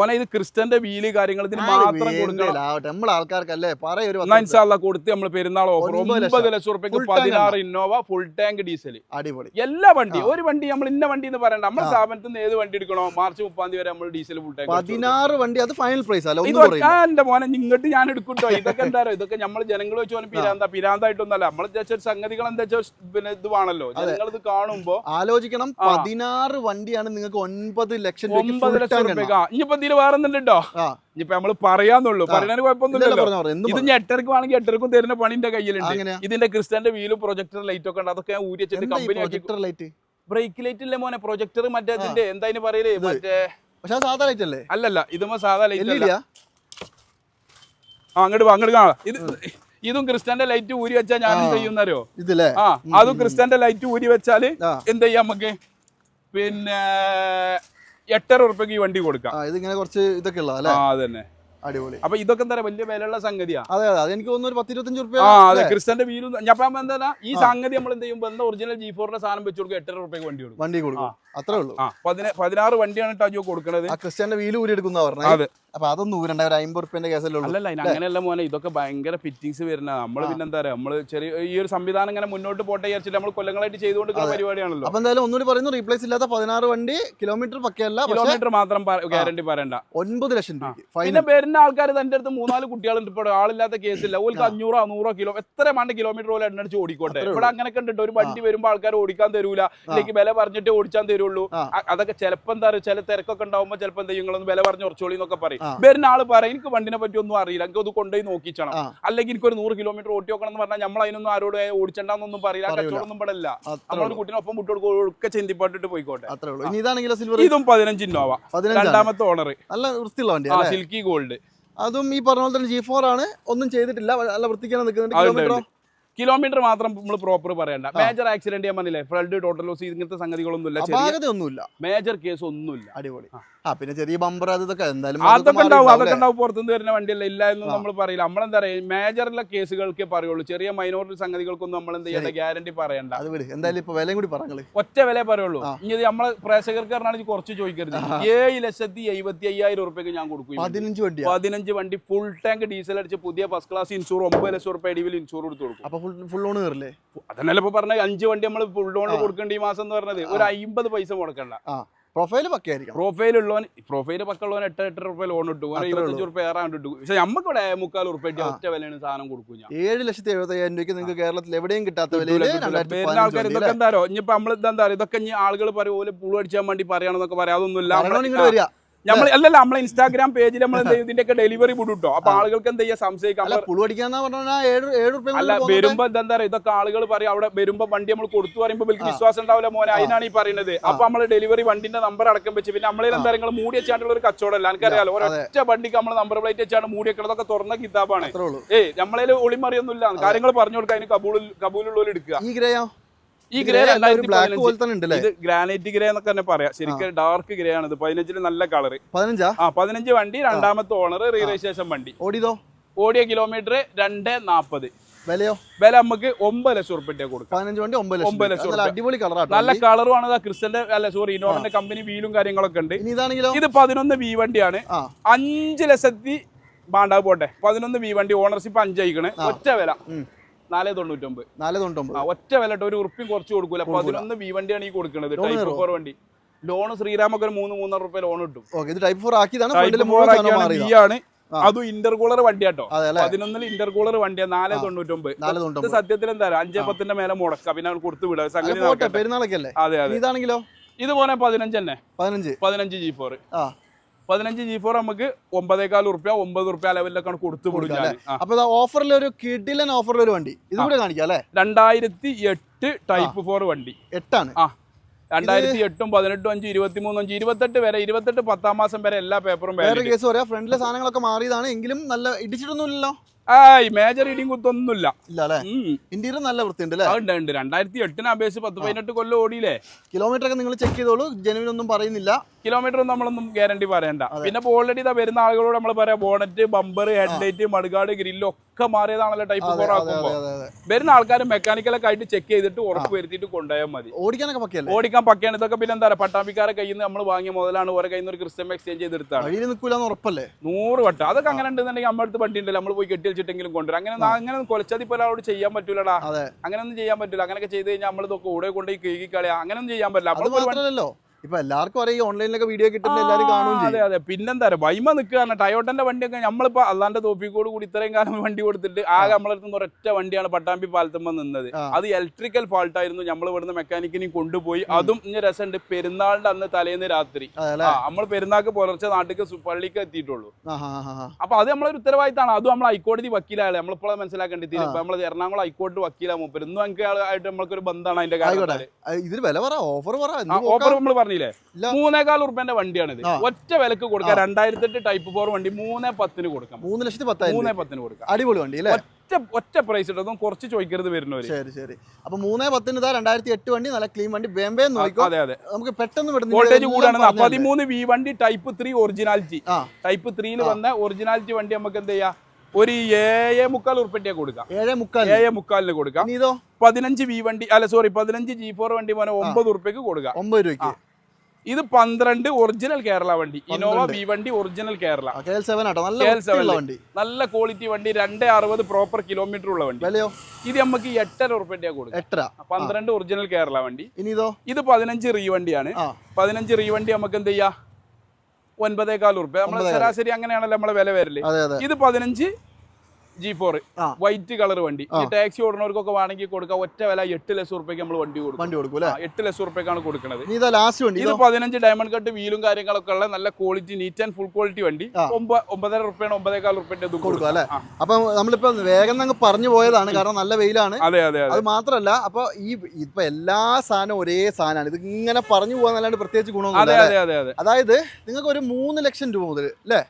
ഓനെ ഇത് ക്രിസ്റ്റന്റെ വീൽ കാര്യങ്ങൾ ഇതിന് മാത്രം കൊടുക്കണം. നമ്മൾ ആൾക്കാർക്കല്ലേ പറയൊരു ഇൻഷാല്ല കൊടുത്ത് നമ്മൾ പെരുന്നാൾ ഓഫർ. ഒമ്പത് ലക്ഷം റുപ്യക്ക് പതിനാറ് ഇന്നോവ ഫുൾ ടാങ്ക് ഡീസൽ അടിപൊളി. എല്ലാ വണ്ടി ഒരു വണ്ടി നമ്മൾ ഇന്ന വണ്ടി എന്ന് പറയണ്ട. നമ്മുടെ സ്ഥാപനത്തിൽ നിന്ന് ഏത് വണ്ടി എടുക്കണോ? മാർച്ച് മുപ്പാം തീയതി വരെ നമ്മൾ ഡീസൽ ഫുൾ ടാങ്ക് പതിനാറ് വണ്ടി അത് ഫൈനൽ പ്രൈസ് അല്ല? എന്റെ മോനെ ഇങ്ങോട്ട് ഞാൻ എടുക്കട്ടോ ഇതൊക്കെ എന്താ ഇതൊക്കെ നമ്മൾ ജനങ്ങൾ വെച്ച് പോലും പിരാന്ത പിരാന്തായിട്ടൊന്നല്ല നമ്മൾ സംഗതികൾ എന്താ പിന്നെ ഇത് വേണല്ലോ. ജനങ്ങൾ ഇത് കാണുമ്പോ ആലോചിക്കണം. പതിനാറ് വണ്ടിയാണ് നിങ്ങൾക്ക് ഒൻപത് ലക്ഷം ഒമ്പത് ലക്ഷം രൂപ. ഇനിയിപ്പോ ഇതിൽ വേറെ എന്തുണ്ടോ ഇനിയിപ്പോ നമ്മൾ പറയാന്നുള്ളൂ. പറയുന്നതിന് കുഴപ്പമൊന്നുമില്ലല്ലോ. ഇത് എട്ടരക്ക് വേണമെങ്കിൽ എട്ടരക്കും തരുന്ന പണി എന്റെ കയ്യിലുണ്ട് ഇതിന്റെ ക്രിസ്ത്യന്റെ വീലും പ്രൊജക്ടർ ലൈറ്റ് ഒക്കെ ഉണ്ട്. അതൊക്കെ ഞാൻ ഊരി വെച്ചിട്ട് കമ്പനി ലൈറ്റ് ബ്രേക്ക് ലൈറ്റ് ഇല്ലേ മോനെ? പ്രൊജക്ടർ മറ്റേ ഇതിന്റെ എന്താ പറയൽ? മറ്റേ പക്ഷെ അത് സാധാ ലൈറ്റ് അല്ലേ? അല്ലല്ല ഇതുമ്പോ സാധാ ലൈറ്റ് അല്ല. ആ? അങ്ങോട്ട് അങ്ങോട്ട് കാണാം ഇത് ഇതും ക്രിസ്ത്യന്റെ ലൈറ്റ് ഊരി വെച്ചാൽ ഞാൻ ചെയ്യുന്നോ ഇതില്ലേ ആ അതും ക്രിസ്ത്യന്റെ ലൈറ്റ് ഊരി വെച്ചാൽ എന്ത് ചെയ്യാം നമുക്ക്? പിന്നെ എട്ടര ഉറുപ്പ്യക്ക് ഈ വണ്ടി കൊടുക്കാം. ഇതിങ്ങനെ കുറച്ച് ഇതൊക്കെ ഉള്ള അല്ലേ? ആ അതന്നെ. അടിപൊളി. അപ്പൊ ഇതൊക്കെ എന്താ വലിയ വിലയുള്ള സംഗതിയാണ് അതെ അതെ. എനിക്ക് തോന്നുന്നു പത്ത് ഇരുപത്തഞ്ച് റുപ്യ ആ അതെ. ക്രിസ്ത്യന്റെ വീലും ഞാൻ എന്താ ഈ സംഗതി നമ്മൾ എന്ത് ചെയ്യും എന്താ ഒറിജിനൽ ജി ഫോറിന്റെ സാധനം വെച്ച് കൊടുക്കും എട്ടര ഉറുപ്പ്യക്ക് വണ്ടി കൊടുക്കും. വണ്ടി കൊടുക്കും. അത്രേ ഉള്ളൂ. പതിനാറ് വണ്ടിയാണ് ടാജോ കൊടുക്കണത്. ആ ക്രിസ്ത്യാന്റെ വീൽ ഊരി എടുക്കുന്ന പറഞ്ഞത് അതെ. അപ്പൊ അതൊന്നും ഊരണ്ട ഒരു അമ്പത് റുപ്യന്റെ കേസല്ലേ അല്ലല്ല അല്ല? അങ്ങനെയല്ല മോനെ ഇതൊക്കെ ഭയങ്കര ഫിറ്റിങ്സ് വരുന്ന നമ്മൾ പിന്നെ എന്താ പറയാ നമ്മൾ ചെറിയ ഈ ഒരു സംവിധാനം ഇങ്ങനെ മുന്നോട്ട് പോട്ടെ വിചാരിച്ചിട്ട് നമ്മൾ കൊല്ലങ്ങളായിട്ട് ചെയ്തുകൊണ്ടിരിക്കുന്ന പരിപാടിയാണല്ലോ. അപ്പൊ എന്തായാലും ഒന്നുകൂടി പറയുന്നു റീപ്ലേസ് ഇല്ലാത്ത പതിനാറ് വണ്ടി കിലോമീറ്റർ പക്കയല്ല കിലോമീറ്റർ മാത്രം ഗ്യാരണ്ടി പറയണ്ട. ഒൻപത് ലക്ഷം രൂപ പിന്നെ വരുന്ന ആൾക്കാർ തന്റെ അടുത്ത് മൂന്നാൽ കുട്ടികളുണ്ട് ഇപ്പോൾ ആളില്ലാത്ത കേസില്ല. ഓൾക്ക് അഞ്ഞൂറോ നൂറോ കിലോ എത്ര വേണ്ട കിലോമീറ്റർ പോലെ എണ്ണടിച്ച് ഓടിക്കോട്ടെ? ഇവിടെ അങ്ങനെ കണ്ടിട്ട് ഒരു വണ്ടി വരുമ്പോ ആൾക്കാർ ഓടിക്കാൻ തരൂല. ഇല്ലെങ്കിൽ വില പറഞ്ഞിട്ട് ഓടിച്ചാൻ തരുള്ളൂ. അതൊക്കെ ചിലപ്പോ എന്താ പറയുക ചില തിരക്കൊക്കെ ഉണ്ടാവുമ്പോൾ ചിലപ്പോൾ എന്താ നിങ്ങളൊന്ന് വില പറഞ്ഞ് ഉറച്ചോളി എന്നൊക്കെ പറയും. വരുന്ന ആൾ പറയും എനിക്ക് വണ്ടിനെ പറ്റി ഒന്നും അറിയില്ല. എനിക്ക് അത് കൊണ്ടുപോയി നോക്കിച്ചണം. അല്ലെങ്കിൽ എനിക്ക് ഒരു നൂറ് കിലോമീറ്റർ ഓട്ടി നോക്കണം എന്ന് പറഞ്ഞാൽ നമ്മൾ അതിനൊന്നും ആരോട് ഓടിച്ചണ്ടെന്നൊന്നും പറയില്ല. കച്ചവടമൊന്നും ഇവിടെ ഇല്ല നമ്മളൊരു കുട്ടിനൊപ്പം വിട്ടു ഒക്കെ ചിന്തിപ്പെട്ടിട്ട് പോയിക്കോട്ടെ. അത്രേ ഉള്ളൂ. ഇനി സിൽവർ ഇതും പതിനഞ്ച് ഇന്നോവ. രണ്ടാമത്തെ ഓണർ നല്ല വൃത്തിയുള്ള വണ്ടി സിൽക്കി ഗോൾഡ് അതും ഈ പറഞ്ഞ പോലെ തന്നെ ജി ഫോർ ആണ്. ഒന്നും ചെയ്തിട്ടില്ല. നല്ല വൃത്തിക്കാണ് നിൽക്കുന്നുണ്ട് കിലോമീറ്റർ മാത്രം നമ്മൾ പ്രോപ്പർ പറയണ്ട. മേജർ ആക്സിഡന്റ് ഞാൻ പറഞ്ഞില്ലേ? ഫ്ലഡ് ടോട്ടൽ ലോസ് ഇങ്ങനത്തെ സംഗതികളൊന്നുമില്ല. ഇല്ല മേജർ കേസ് ഒന്നുമില്ല. അടിപൊളി. ആ. പിന്നെ ചെറിയ ബമ്പർ അത് ഇതൊക്കെ എന്തായാലും അതൊക്കെ ഉണ്ടാവും അതൊക്കെ ഉണ്ടാവും പുറത്തുനിന്ന് വരുന്ന വണ്ടിയല്ല ഇല്ല എന്ന്. നമ്മൾ പറയില്ല. നമ്മളെന്താ പറയുക മേജറിലെ കേസുകൾക്കേ പറയുള്ളൂ. ചെറിയ മൈനോറിറ്റി സംഗതികൾക്കൊന്നും നമ്മൾ എന്ത് ചെയ്യേണ്ട ഗ്യാരണ്ടി പറയണ്ട. അത് വിട്. എന്തായാലും ഇപ്പൊ വിലയും കൂടി പറഞ്ഞു ഒറ്റ വില പറയുള്ളൂ. ഇനി ഇത് നമ്മളെ പ്രേക്ഷകർക്ക് പറഞ്ഞാൽ കുറച്ച് ചോദിക്കരുത്. ഏഴ് ലക്ഷത്തി എഴുപത്തി അയ്യായിരം ഉറുപ്പ്യക്ക് ഞാൻ കൊടുക്കും പതിനഞ്ച് വണ്ടി. പതിനഞ്ച് വണ്ടി ഫുൾ ടാങ്ക് ഡീസൽ അടിച്ച് പുതിയ ഫസ്റ്റ് ക്ലാസ് ഇൻഷൂർ ഒമ്പത് ലക്ഷം ഉറുപ്പ്യ അടിവിൽ ഇൻഷൂർ എടുത്ത് കൊടുക്കും. അപ്പൊ ഫുൾ ലോൺ കയറില്ലേ അതന്നല്ല ഇപ്പൊ പറഞ്ഞ അഞ്ച് വണ്ടി നമ്മൾ ഫുൾ ലോൺ. കൊടുക്കേണ്ട ഈ മാസം എന്ന് പറഞ്ഞത്. ഒരു അമ്പത് പൈസ മുടക്കണ്ട. പ്രൊഫൈൽ പക്കായിരിക്കും പ്രൊഫൈൽ ഉള്ളവൻ പ്രൊഫൈൽ പക്കുള്ളവൻ എട്ട് എട്ട് റുപ്യ ലോൺ ഇട്ടു. ഇരുപത്തഞ്ച് റുപ്യ ഏറാണ്ട് ഇട്ടു. പക്ഷെ നമുക്ക് ഇവിടെ മുക്കാൽ റുപ്യ ഒറ്റ വിലയാണ് സാധനം കൊടുക്കും ഞാൻ. ഏഴ് ലക്ഷത്തി എഴുപത്തി അയ്യായിരം രൂപയ്ക്ക് നിങ്ങൾക്ക് കേരളത്തിൽ എവിടെയും കിട്ടാത്ത വിലയിൽ. ആൾക്കാർ ഇതൊക്കെ എന്താ ഇനിയിപ്പോ നമ്മൾ എന്താ ഇതൊക്കെ ഇനി ആളുകൾ പറയും ഓൽ പുളു അടിച്ചാൻ വേണ്ടി പറയാണെന്നൊക്കെ പറയാതൊന്നുമില്ല നമ്മൾ അല്ലല്ല നമ്മളെ ഇൻസ്റ്റാഗ്രാം പേജിൽ നമ്മൾ എന്ത് ഇതിന്റെ ഇതിന്റെയൊക്കെ ഡെലിവറി വിടുട്ടോ അപ്പൊ. ആളുകൾക്ക് എന്ത് ചെയ്യാ? സംശയിക്കാം അല്ല വരുമ്പോ എന്താ പറയാ? ഇതൊക്കെ ആളുകൾ പറയും. അവിടെ വരുമ്പോ വണ്ടി നമ്മൾ കൊടുത്തു പറയുമ്പോ ഇവർക്ക് വിശ്വാസം ഉണ്ടാവില്ല മോനെ. അതിനാണ് ഈ പറയുന്നത്. അപ്പൊ നമ്മൾ ഡെലിവറി വണ്ടിന്റെ നമ്പർ അടക്കം വെച്ച് പിന്നെ നമ്മളെ എന്താ നിങ്ങൾ മൂടി വെച്ചാണ്ടുള്ള ഒരു കച്ചവടമല്ല? എനിക്കറിയാലോ. ഒരൊറ്റ വണ്ടിക്ക് നമ്മൾ നമ്പർ പ്ലേറ്റ് വെച്ചാണ് മൂടി വെക്കണതൊക്കെ തുറന്ന കിതാബാണ്. ഏയ് നമ്മളതിൽ ഒളിമറിയൊന്നുമില്ല. കാര്യങ്ങൾ പറഞ്ഞു കൊടുക്കുക. അതിന് കബൂളിൽ കബൂലുള്ളവർ എടുക്കുക. ഈ ഗ്രേ ബ്ലാക്ക് പോലെ തന്നെ ഉണ്ട് അല്ലേ ഇത് ഗ്രാനൈറ്റ് ഗ്രേ എന്നൊക്കെ തന്നെ പറയാം. ശരിക്കും ഡാർക്ക് ഗ്രേ ആണ് ഇത്. പതിനഞ്ചിന് നല്ല കളർ പതിനഞ്ചാ? ആ പതിനഞ്ച് വണ്ടി രണ്ടാമത്തെ ഓണർ റീ രജിസ്ട്രേഷൻ വണ്ടി. ഓടിയതോ? ഓടിയ കിലോമീറ്റർ രണ്ട് നാൽപ്പത് വിലയോ? വില നമുക്ക് ഒമ്പത് ലക്ഷം റുപ്യ കൊടുക്കാം. പതിനഞ്ച് വണ്ടി ഒമ്പത് ലക്ഷം. ഒമ്പത് അടിപൊളി ക്രിസ്റ്റലിന്റെ നല്ല കളറുമാണ് ക്രിസ്റ്റന്റെ അല്ല സോറി ഇനോവന്റെ കമ്പനി വീലും കാര്യങ്ങളൊക്കെ ഉണ്ട്. ഇതാണെങ്കിലോ? ഇത് പതിനൊന്ന് വി വണ്ടിയാണ്. അഞ്ചു ലക്ഷത്തി ബാണ്ടാവ് പോട്ടെ. പതിനൊന്ന് വി വണ്ടി ഓണർഷിപ്പ് അഞ്ചയക്കണ്. ഒറ്റ വില. നാല് തൊണ്ണൂറ്റൊമ്പത്. നാല് തൊണ്ണൂറ്റൊമ്പത്. ഒറ്റ വിലട്ട് ഒരു ഉറുപ്പിയും കുറച്ച് കൊടുക്കൂല. പതിനൊന്ന് വി വണ്ടിയാണ് ഈ കൊടുക്കുന്നത് ടൈപ്പ്? ഫോർ വണ്ടി. ലോൺ ശ്രീരാമൊക്കെ ഒരു മൂന്ന് മൂന്നര റുപ്യ ലോൺ കിട്ടും. ഓക്കെ ഇത് ടൈപ്പ് ഫോർ ആക്കിയതാണ് വി ആണ്. അതും ഇന്റർകൂളർ വണ്ടിയാട്ടോ. പതിനൊന്നിൽ ഇന്റർകൂളർ വണ്ടിയാ നാല്. തൊണ്ണൂറ്റൊമ്പത്. ഇത് സത്യത്തിൽ എന്താ അഞ്ചേ പത്തിന്റെ മേലെ മുടക്ക. പിന്നെ അവൾ കൊടുത്തു വിടാം സംഗതി. പെരുന്നാളൊക്കെ അല്ലേ? അതെ അതെ. ഇതാണെങ്കിലോ? ഇതുപോലെ പതിനഞ്ച് തന്നെ. പതിനഞ്ച്. പതിനഞ്ച് ജി ഫോർ പതിനഞ്ച് ജി ഫോർ നമുക്ക് ഒമ്പതേക്കാൽ ഉറുപ്പ്യ ഒമ്പത് ഉറുപ്പ്യ ലെവലിലൊക്കെ കൊടുത്തു വിടും കൊടുക്കാം ഞാൻ. അപ്പൊ ഓഫറിൽ ഒരു കിഡിലൻ ഓഫറിൽ ഒരു വണ്ടി. ഇത് കൂടെ കാണിക്കാം അല്ലേ? രണ്ടായിരത്തി എട്ട് ടൈപ്പ് ഫോർ വണ്ടി. എട്ടാണ്. ആ. രണ്ടായിരത്തി എട്ടും പതിനെട്ടും അഞ്ചും ഇരുപത്തി മൂന്നും അഞ്ച് ഇരുപത്തെട്ട് വരെ ഇരുപത്തെട്ട് പത്താം മാസം വരെ എല്ലാ പേപ്പറും വേറെ കേസ് പറയാം. ഫ്രണ്ടിലെ സാധനങ്ങളൊക്കെ മാറിയതാണ്. എങ്കിലും നല്ല ഇടിച്ചിട്ടൊന്നുമില്ലല്ലോ? ആയ് മേജർ ഇടിയും കുത്തൊന്നുമില്ല. ഇന്ത്യയിലും നല്ല വൃത്തിയുണ്ട് ഉണ്ട് രണ്ടായിരത്തി എട്ടിനെ അപേക്ഷിച്ച് പത്ത് പതിനെട്ട് കൊല്ലം ഓടിയില്ലേ? കിലോമീറ്റർ ഒക്കെ നിങ്ങൾ ചെക്ക് ചെയ്തോളൂ. ജനുവിനൊന്നും പറയുന്നില്ല. കിലോമീറ്റർ ഒന്നും നമ്മളൊന്നും ഗ്യാരണ്ടി പറയണ്ട. പിന്നെ ഇപ്പോൾ ഓൾറെഡി ഇതാ വരുന്ന ആളുകളോട് നമ്മൾ പറയാം ബോണറ്റ് ബമ്പർ ഹെഡ്ലൈറ്റ് മടുകാട് ഗ്രില്ല് ഒക്കെ മാറിയതാണല്ലോ ടൈപ്പ് ഫോർ ആക്കുമ്പോൾ വരുന്ന ആൾക്കാർ മെക്കാനിക്കലൊക്കെ ആയിട്ട് ചെക്ക് ചെയ്തിട്ട് ഉറപ്പ് വരുത്തിയിട്ട് കൊണ്ടുപോയാൽ മതി. ഓടിക്കാനൊക്കെ ഓടിക്കാൻ പക്കയാണ്. ഇതൊക്കെ പിന്നെ എന്താ പറയുക പട്ടാമ്പിക്കാരെ കയ്യിൽ നിന്ന് നമ്മൾ വാങ്ങിയ മുതലാണ് ഓരോ കയ്യിൽ നിന്ന് ഒരു ക്രിസ്ത്യൻ എക്സ്ചേഞ്ച് ചെയ്തെടുത്താണ് ഉറപ്പല്ലേ? നൂറ് വട്ടം. അതൊക്കെ അങ്ങനെ ഉണ്ടെന്നുണ്ടെങ്കിൽ നമ്മുടെ അടുത്ത് വണ്ടി ഉണ്ടല്ലോ. നമ്മൾ പോയി കെട്ടി വെച്ചിട്ടെങ്കിലും കൊണ്ടുവരും. അങ്ങനെ അങ്ങനെ കൊലച്ചതി പോലെ അവിടെ ചെയ്യാൻ പറ്റൂലടാ. അതെ. അങ്ങനെയൊന്നും ചെയ്യാൻ പറ്റില്ല അങ്ങനെയൊക്കെ ചെയ്ത് കഴിഞ്ഞാൽ നമ്മൾ ഇതൊക്കെ കൂടെ കൊണ്ടുപോയി കീകി കളയാ. അങ്ങനെയൊന്നും ചെയ്യാൻ പറ്റില്ല. ഇപ്പൊ എല്ലാവർക്കും അറിയാം ഓൺലൈനിലൊക്കെ വീഡിയോ കിട്ടുന്ന എല്ലാവരും കാണും അതെ അതെ. പിന്നെന്താ പറയാ വൈമ നിൽക്കുകയാണ് ടയോട്ടന്റെ വണ്ടിയൊക്കെ നമ്മളിപ്പോ അല്ലാണ്ട് തോപ്പിക്കോട് കൂടി ഇത്രയും കാലം വണ്ടി കൊടുത്തിട്ട് ആകെ നമ്മളടുത്ത് ഒരൊറ്റ വണ്ടിയാണ് പട്ടാമ്പി പാലത്തുമ്പോ നിന്നത്. അത് ഇലക്ട്രിക്കൽ ഫാൾട്ട് ആയിരുന്നു. നമ്മൾ ഇവിടുന്ന് മെക്കാനിക്കിനെയും കൊണ്ടുപോയി. അതും ഇനി രസമുണ്ട് പെരുന്നാളിന്റെ അന്ന് തലേന്ന് രാത്രി. നമ്മൾ പെരുന്നാൾക്ക് പുലർച്ചെ നാട്ടിലേക്ക് സുപ്പള്ളിക്ക് എത്തിയിട്ടുള്ളൂ. അപ്പൊ അത് നമ്മളൊരു ഉത്തരവാദിത്തമാണ്. അതും നമ്മൾ ഹൈക്കോടതി വക്കീലാണ് നമ്മളിപ്പോൾ മനസ്സിലാക്കേണ്ടത് ഇപ്പൊ നമ്മൾ എറണാകുളം ഹൈക്കോടതി വക്കീലാ മൂപ്പര്. ഇന്നും എനിക്ക് ആയിട്ട് നമ്മൾക്കൊരു ബന്ധമാണ് അതിന്റെ കാര്യം ആ, ഇതിൽ വില പറ. ഓഫർ പറ. ഓഫർ പോക്കാ? നമ്മൾ പറഞ്ഞില്ലേ. മൂന്നേകാൽ ഉറുപ്പന്റെ വണ്ടിയാണിത്. ഇത് ഒറ്റ വിലക്ക് കൊടുക്കാം രണ്ടായിരത്തി എട്ട് ടൈപ്പ് ഫോർ വണ്ടി മൂന്നേ പത്തിന് കൊടുക്കാം. മൂന്ന് ലക്ഷത്തി പത്ത് മൂന്നേ പത്തിന് കൊടുക്കാം. അടിപൊളി വണ്ടി അല്ലേ? ഒറ്റ ഒറ്റ പ്രൈസ് ഇട്ടതും കുറച്ച് ചോദിക്കരുത് വരുന്നവര്. ശരി ശരി. അപ്പൊ മൂന്നേ പത്തിന് ഇതാ രണ്ടായിരത്തി എട്ട് വണ്ടി നല്ല ക്ലീൻ വണ്ടി. വേമ്പേ നോക്കിക്കോ അതെ അതെ. നമുക്ക് പെട്ടെന്ന് വോൾട്ടേജ് കൂടാണ് പതിമൂന്ന് വി വണ്ടി ടൈപ്പ് ത്രീ ഒറിജിനാലിറ്റി ടൈപ്പ് ത്രീയിൽ ആ. വന്ന ഒറിജിനാലിറ്റി വണ്ടി നമുക്ക് എന്ത് ചെയ്യാം? ഒരു ഏഴേ മുക്കാൽ ഉറുപ്പിന്റെ കൊടുക്കാം. ഏഴേ മുക്കാൽ. ഏഴേ മുക്കാലിന് കൊടുക്കാം. ഇതോ? പതിനഞ്ച് വി വണ്ടി അല്ല സോറി പതിനഞ്ച് ജി ഫോർ വണ്ടി മോനെ ഒമ്പത് ഉറുപ്പ്യക്ക് കൊടുക്കാം. ഒമ്പത് രൂപയ്ക്ക്. ഇത് പന്ത്രണ്ട് ഒറിജിനൽ കേരള വണ്ടി. ഇനോവ ബി വണ്ടി original Kerala. K L seven നല്ല KL7 വൃത്തിയുള്ള വണ്ടി. നല്ല ക്വാളിറ്റി വണ്ടി രണ്ട് അറുപത് പ്രോപ്പർ കിലോമീറ്റർ ഉള്ള വണ്ടി. ഇത് നമുക്ക് എട്ടര ഉറുപ്പ്യ കൊടുക്കാം. എട്ടര. പന്ത്രണ്ട് ഒറിജിനൽ കേരള വണ്ടി. ഇനി ഇതോ? ഇത് പതിനഞ്ച് റീ വണ്ടിയാണ്. ആ. പതിനഞ്ച് റീ വണ്ടി നമുക്ക് എന്ത് ചെയ്യാം? ഒൻപതേകാൽ ഉറുപ്പ്യ നമ്മൾ ശരാശരി അങ്ങനെയാണല്ലോ നമ്മളെ വില വരൽ. ഇത് പതിനഞ്ച് ജി ഫോർ. വൈറ്റ് കളർ വണ്ടി. ടാക്സി ഓടുന്നവർക്കൊക്കെ വേണമെങ്കിൽ കൊടുക്കുക ഒറ്റ വില എട്ട് ലക്ഷം റുപ്യക്ക് നമ്മൾ വണ്ടി കൊടുക്കും. വണ്ടി കൊടുക്കും എട്ട് ലക്ഷം റുപ്യക്കാണ് കൊടുക്കുന്നത് ഇതാ ലാസ്റ്റ് വണ്ടി ഇത് ഇതോ? പതിനഞ്ച് ഡയമണ്ട് കട്ട് വീലും കാര്യങ്ങളൊക്കെ ഉള്ള നല്ല quality neat and full quality വണ്ടി. ഒമ്പതര റുപ്യാണ് ഒമ്പതേക്കാൾ റുപ്യന്റെ ഇത് കൊടുക്കും അല്ലേ. അപ്പൊ നമ്മളിപ്പോ വേഗം അങ്ങ് പറഞ്ഞു പോയതാണ് കാരണം നല്ല വെയിലാണ്. അതെ അതെ അതെ. മാത്രല്ല അപ്പൊ ഈ ഇപ്പൊ എല്ലാ സാധനവും ഒരേ സാധനമാണ്. ഇത് ഇങ്ങനെ പറഞ്ഞു പോകാന്നല്ലാണ്ട് പ്രത്യേകിച്ച് ഗുണമൊന്നും അതായത് നിങ്ങൾക്ക് ഒരു മൂന്ന് ലക്ഷം രൂപ മുതൽ അല്ലേ?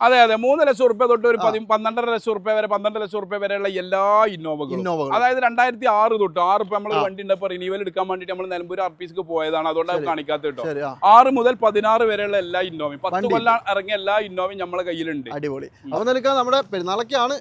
അതെ അതെ. മൂന്ന് ലക്ഷം റുപ്യ തൊട്ട് ഒരു പതി പന്ത്രണ്ടര ലക്ഷം റുപ്യ വരെ പന്ത്രണ്ട് ലക്ഷം റുപ്യ വരെയുള്ള എല്ലാ ഇന്നോവകളും. അതായത് രണ്ടായിരത്തി ആറ് തൊട്ട് ആറ് ഇപ്പൊ നമ്മൾ വണ്ടി ഉണ്ടപ്പോ റിനീവൽ എടുക്കാൻ വേണ്ടിട്ട് നമ്മൾ നിലമ്പൂർ ആർപ്പീസ്ക്ക് പോയതാണ്. അതുകൊണ്ട് അത് കാണിക്കാത്ത കേട്ടോ. ആറ് മുതൽ പതിനാറ് വരെയുള്ള എല്ലാ ഇന്നോവയും. പത്ത്. കൊല്ലം ഇറങ്ങിയ എല്ലാ ഇന്നോവയും നമ്മളെ കയ്യിലുണ്ട്. അടിപൊളി. അപ്പൊ നിൽക്കാൻ നമ്മുടെ പെരുന്നാളൊക്കെയാണ്.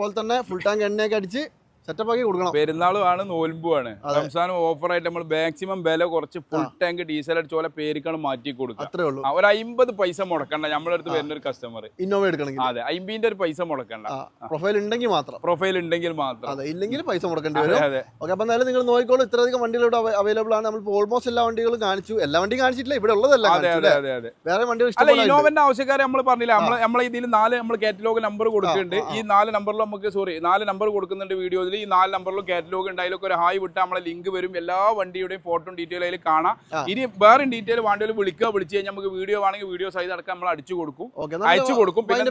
പോലെ തന്നെ ഫുൾ ടാങ്ക് എണ്ണയൊക്കെ അടിച്ച് സെറ്റപ്പ് ആക്കി കൊടുക്കണം. പെരുന്നാളുമാണ് നോൽമ്പുമാണ്. റംസാനും ഓഫറായിട്ട് നമ്മൾ മാക്സിമം വില കുറച്ച് ഫുൾ ടാങ്ക് ഡീസൽ അടിച്ച പോലെ പേരിക്കാണ് മാറ്റി കൊടുക്കുക. അത്രേ ഉള്ളൂ. ഒരു അമ്പത് പൈസ മുടക്കണ്ട. നമ്മുടെ അടുത്ത് വരുന്ന ഒരു കസ്റ്റമർ ഇന്നോവ എടുക്കണമെങ്കിൽ. അതെ അമ്പതിന്റെ ഒരു പൈസ മുടക്കണ്ട. പ്രൊഫൈൽ ഉണ്ടെങ്കിൽ മാത്രം. പ്രൊഫൈൽ ഉണ്ടെങ്കിൽ മാത്രം. അതെ ഇല്ലെങ്കിൽ പൈസ മുടക്കേണ്ടി വരും. അതെ ഓക്കെ അപ്പൊ എന്തായാലും നിങ്ങൾ നോക്കിക്കോളൂ. ഇത്രയധികം വണ്ടികൾ ഇവിടെ അവൈലബിൾ ആണ്. നമ്മൾ ഓൾമോസ്റ്റ് എല്ലാ വണ്ടികളും കാണിച്ചു. എല്ലാ വണ്ടിയും കാണിച്ചിട്ടില്ല. ഇവിടെ ഉള്ളതല്ല അതെ അതെ? അതെ വേറെ വണ്ടികൾ അല്ല. ഇന്നോവന്റെ ആവശ്യക്കാരെ നമ്മൾ പറഞ്ഞില്ല നമ്മൾ നമ്മളെ ഇതിൽ നാല് നമ്മൾ കാറ്റലോഗ് നമ്പർ കൊടുക്കുന്നുണ്ട്. ഈ നാല് നമ്പറിൽ നമുക്ക് സോറി നാല് നമ്പർ കൊടുക്കുന്നുണ്ട് വീഡിയോയിൽ ഈ നാല് നമ്പറിലും കാറ്റലോഗ് ഉണ്ട്. അതിലൊക്കെ ഒരു ഹായ് വിട്ട് നമ്മളെ ലിങ്ക് വരും. എല്ലാ വണ്ടിയുടെയും ഫോട്ടോ ഡീറ്റെയിൽ അതിൽ കാണാം. ഇനി വേറെ ഡീറ്റെയിൽ വേണ്ടി വിളിക്കുക വിളിച്ച് കഴിഞ്ഞാൽ നമുക്ക് വീഡിയോ വേണമെങ്കിൽ വീഡിയോ സൈസ് അടക്കം നമ്മൾ അടിച്ചു കൊടുക്കും. അയച്ചു കൊടുക്കും. പിന്നെ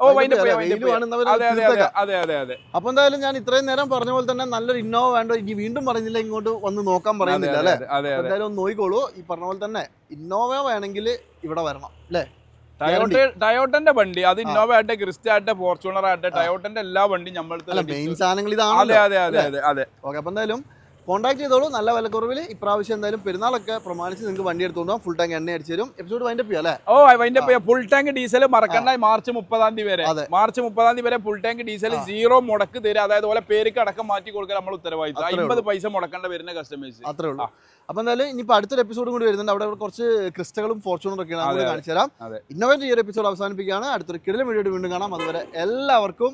ഓ അതെ അതെ അതെ. അതെ അതെ അപ്പൊ എന്തായാലും ഞാൻ ഇത്രയും നേരം പറഞ്ഞ പോലെ തന്നെ നല്ലൊരു ഇന്നോവ വേണ്ട? ഇനി വീണ്ടും പറഞ്ഞില്ല ഇങ്ങോട്ട് വന്ന് നോക്കാൻ പറയുന്നില്ല അല്ലേ? എന്തായാലും ഒന്ന് നോക്കിക്കോളൂ. ഈ പറഞ്ഞ പോലെ തന്നെ ഇന്നോവ വേണമെങ്കിൽ ഇവിടെ വരണം അല്ലേ? ടയോട്ടന്റെ വണ്ടി അത് ഇന്നോവ ആട്ടെ ക്രിസ്റ്റ ആട്ടെ ഫോർച്യൂണർ ആട്ടെ ടയോട്ടന്റെ എല്ലാ വണ്ടിയും നമ്മളെ മെയിൻ സാധനങ്ങൾ അതെ അതെ അതെ അതെ അതെ. ഓക്കെ അപ്പൊ എന്തായാലും കോൺടാക്ട് ചെയ്തോളൂ. നല്ല വിലക്കുറവിൽ ഇപ്രാവശ്യം എന്തായാലും പെരുന്നാളൊക്കെ പ്രമാണിച്ച് നിങ്ങൾക്ക് വണ്ടി എടുത്തുകൊണ്ട് ഫുൾ ടാങ്ക് എണ്ണ അടിച്ചു തരും. എപ്പിസോഡ് വൈൻഡപ്പ് ചെയ്യാം അല്ലേ? ഓ അതിന്റെ ഫുൾ ടാങ്ക് ഡീസൽ മറക്കണ്ട. മാർച്ച് മുപ്പതാം തീയതി വരെ. മാർച്ച് മുപ്പതാം തീയതി വരെ ഫുൾ ടാങ്ക് ഡീസൽ സീറോ മുടക്ക് തരും. അതായത് പോലെ പേർക്ക് അടക്കം മാറ്റി കൊടുക്കാൻ നമ്മൾ ഉത്തരവാദിത്തം അമ്പത് പൈസ മുടക്കേണ്ട വരുന്ന കസ്റ്റമേഴ്സ് അത്രേ ഉള്ളൂ. അപ്പൊ എന്തായാലും ഇനിയിപ്പോ അടുത്തൊരു എപ്പിസോഡും കൂടി വരുന്നുണ്ട്. അവിടെ കുറച്ച് ക്രിസ്റ്റകളും ഫോർച്യൂണും ഒക്കെയാണ്. കാണിച്ചു തരാം. ഇന്നോവേറ്റ് ഈ ഒരു എപ്പിസോഡ് അവസാനിപ്പിക്കുകയാണ്. അടുത്തൊരു കിടലും വീഡിയോ വീണ്ടും കാണാം. അതുവരെ എല്ലാവർക്കും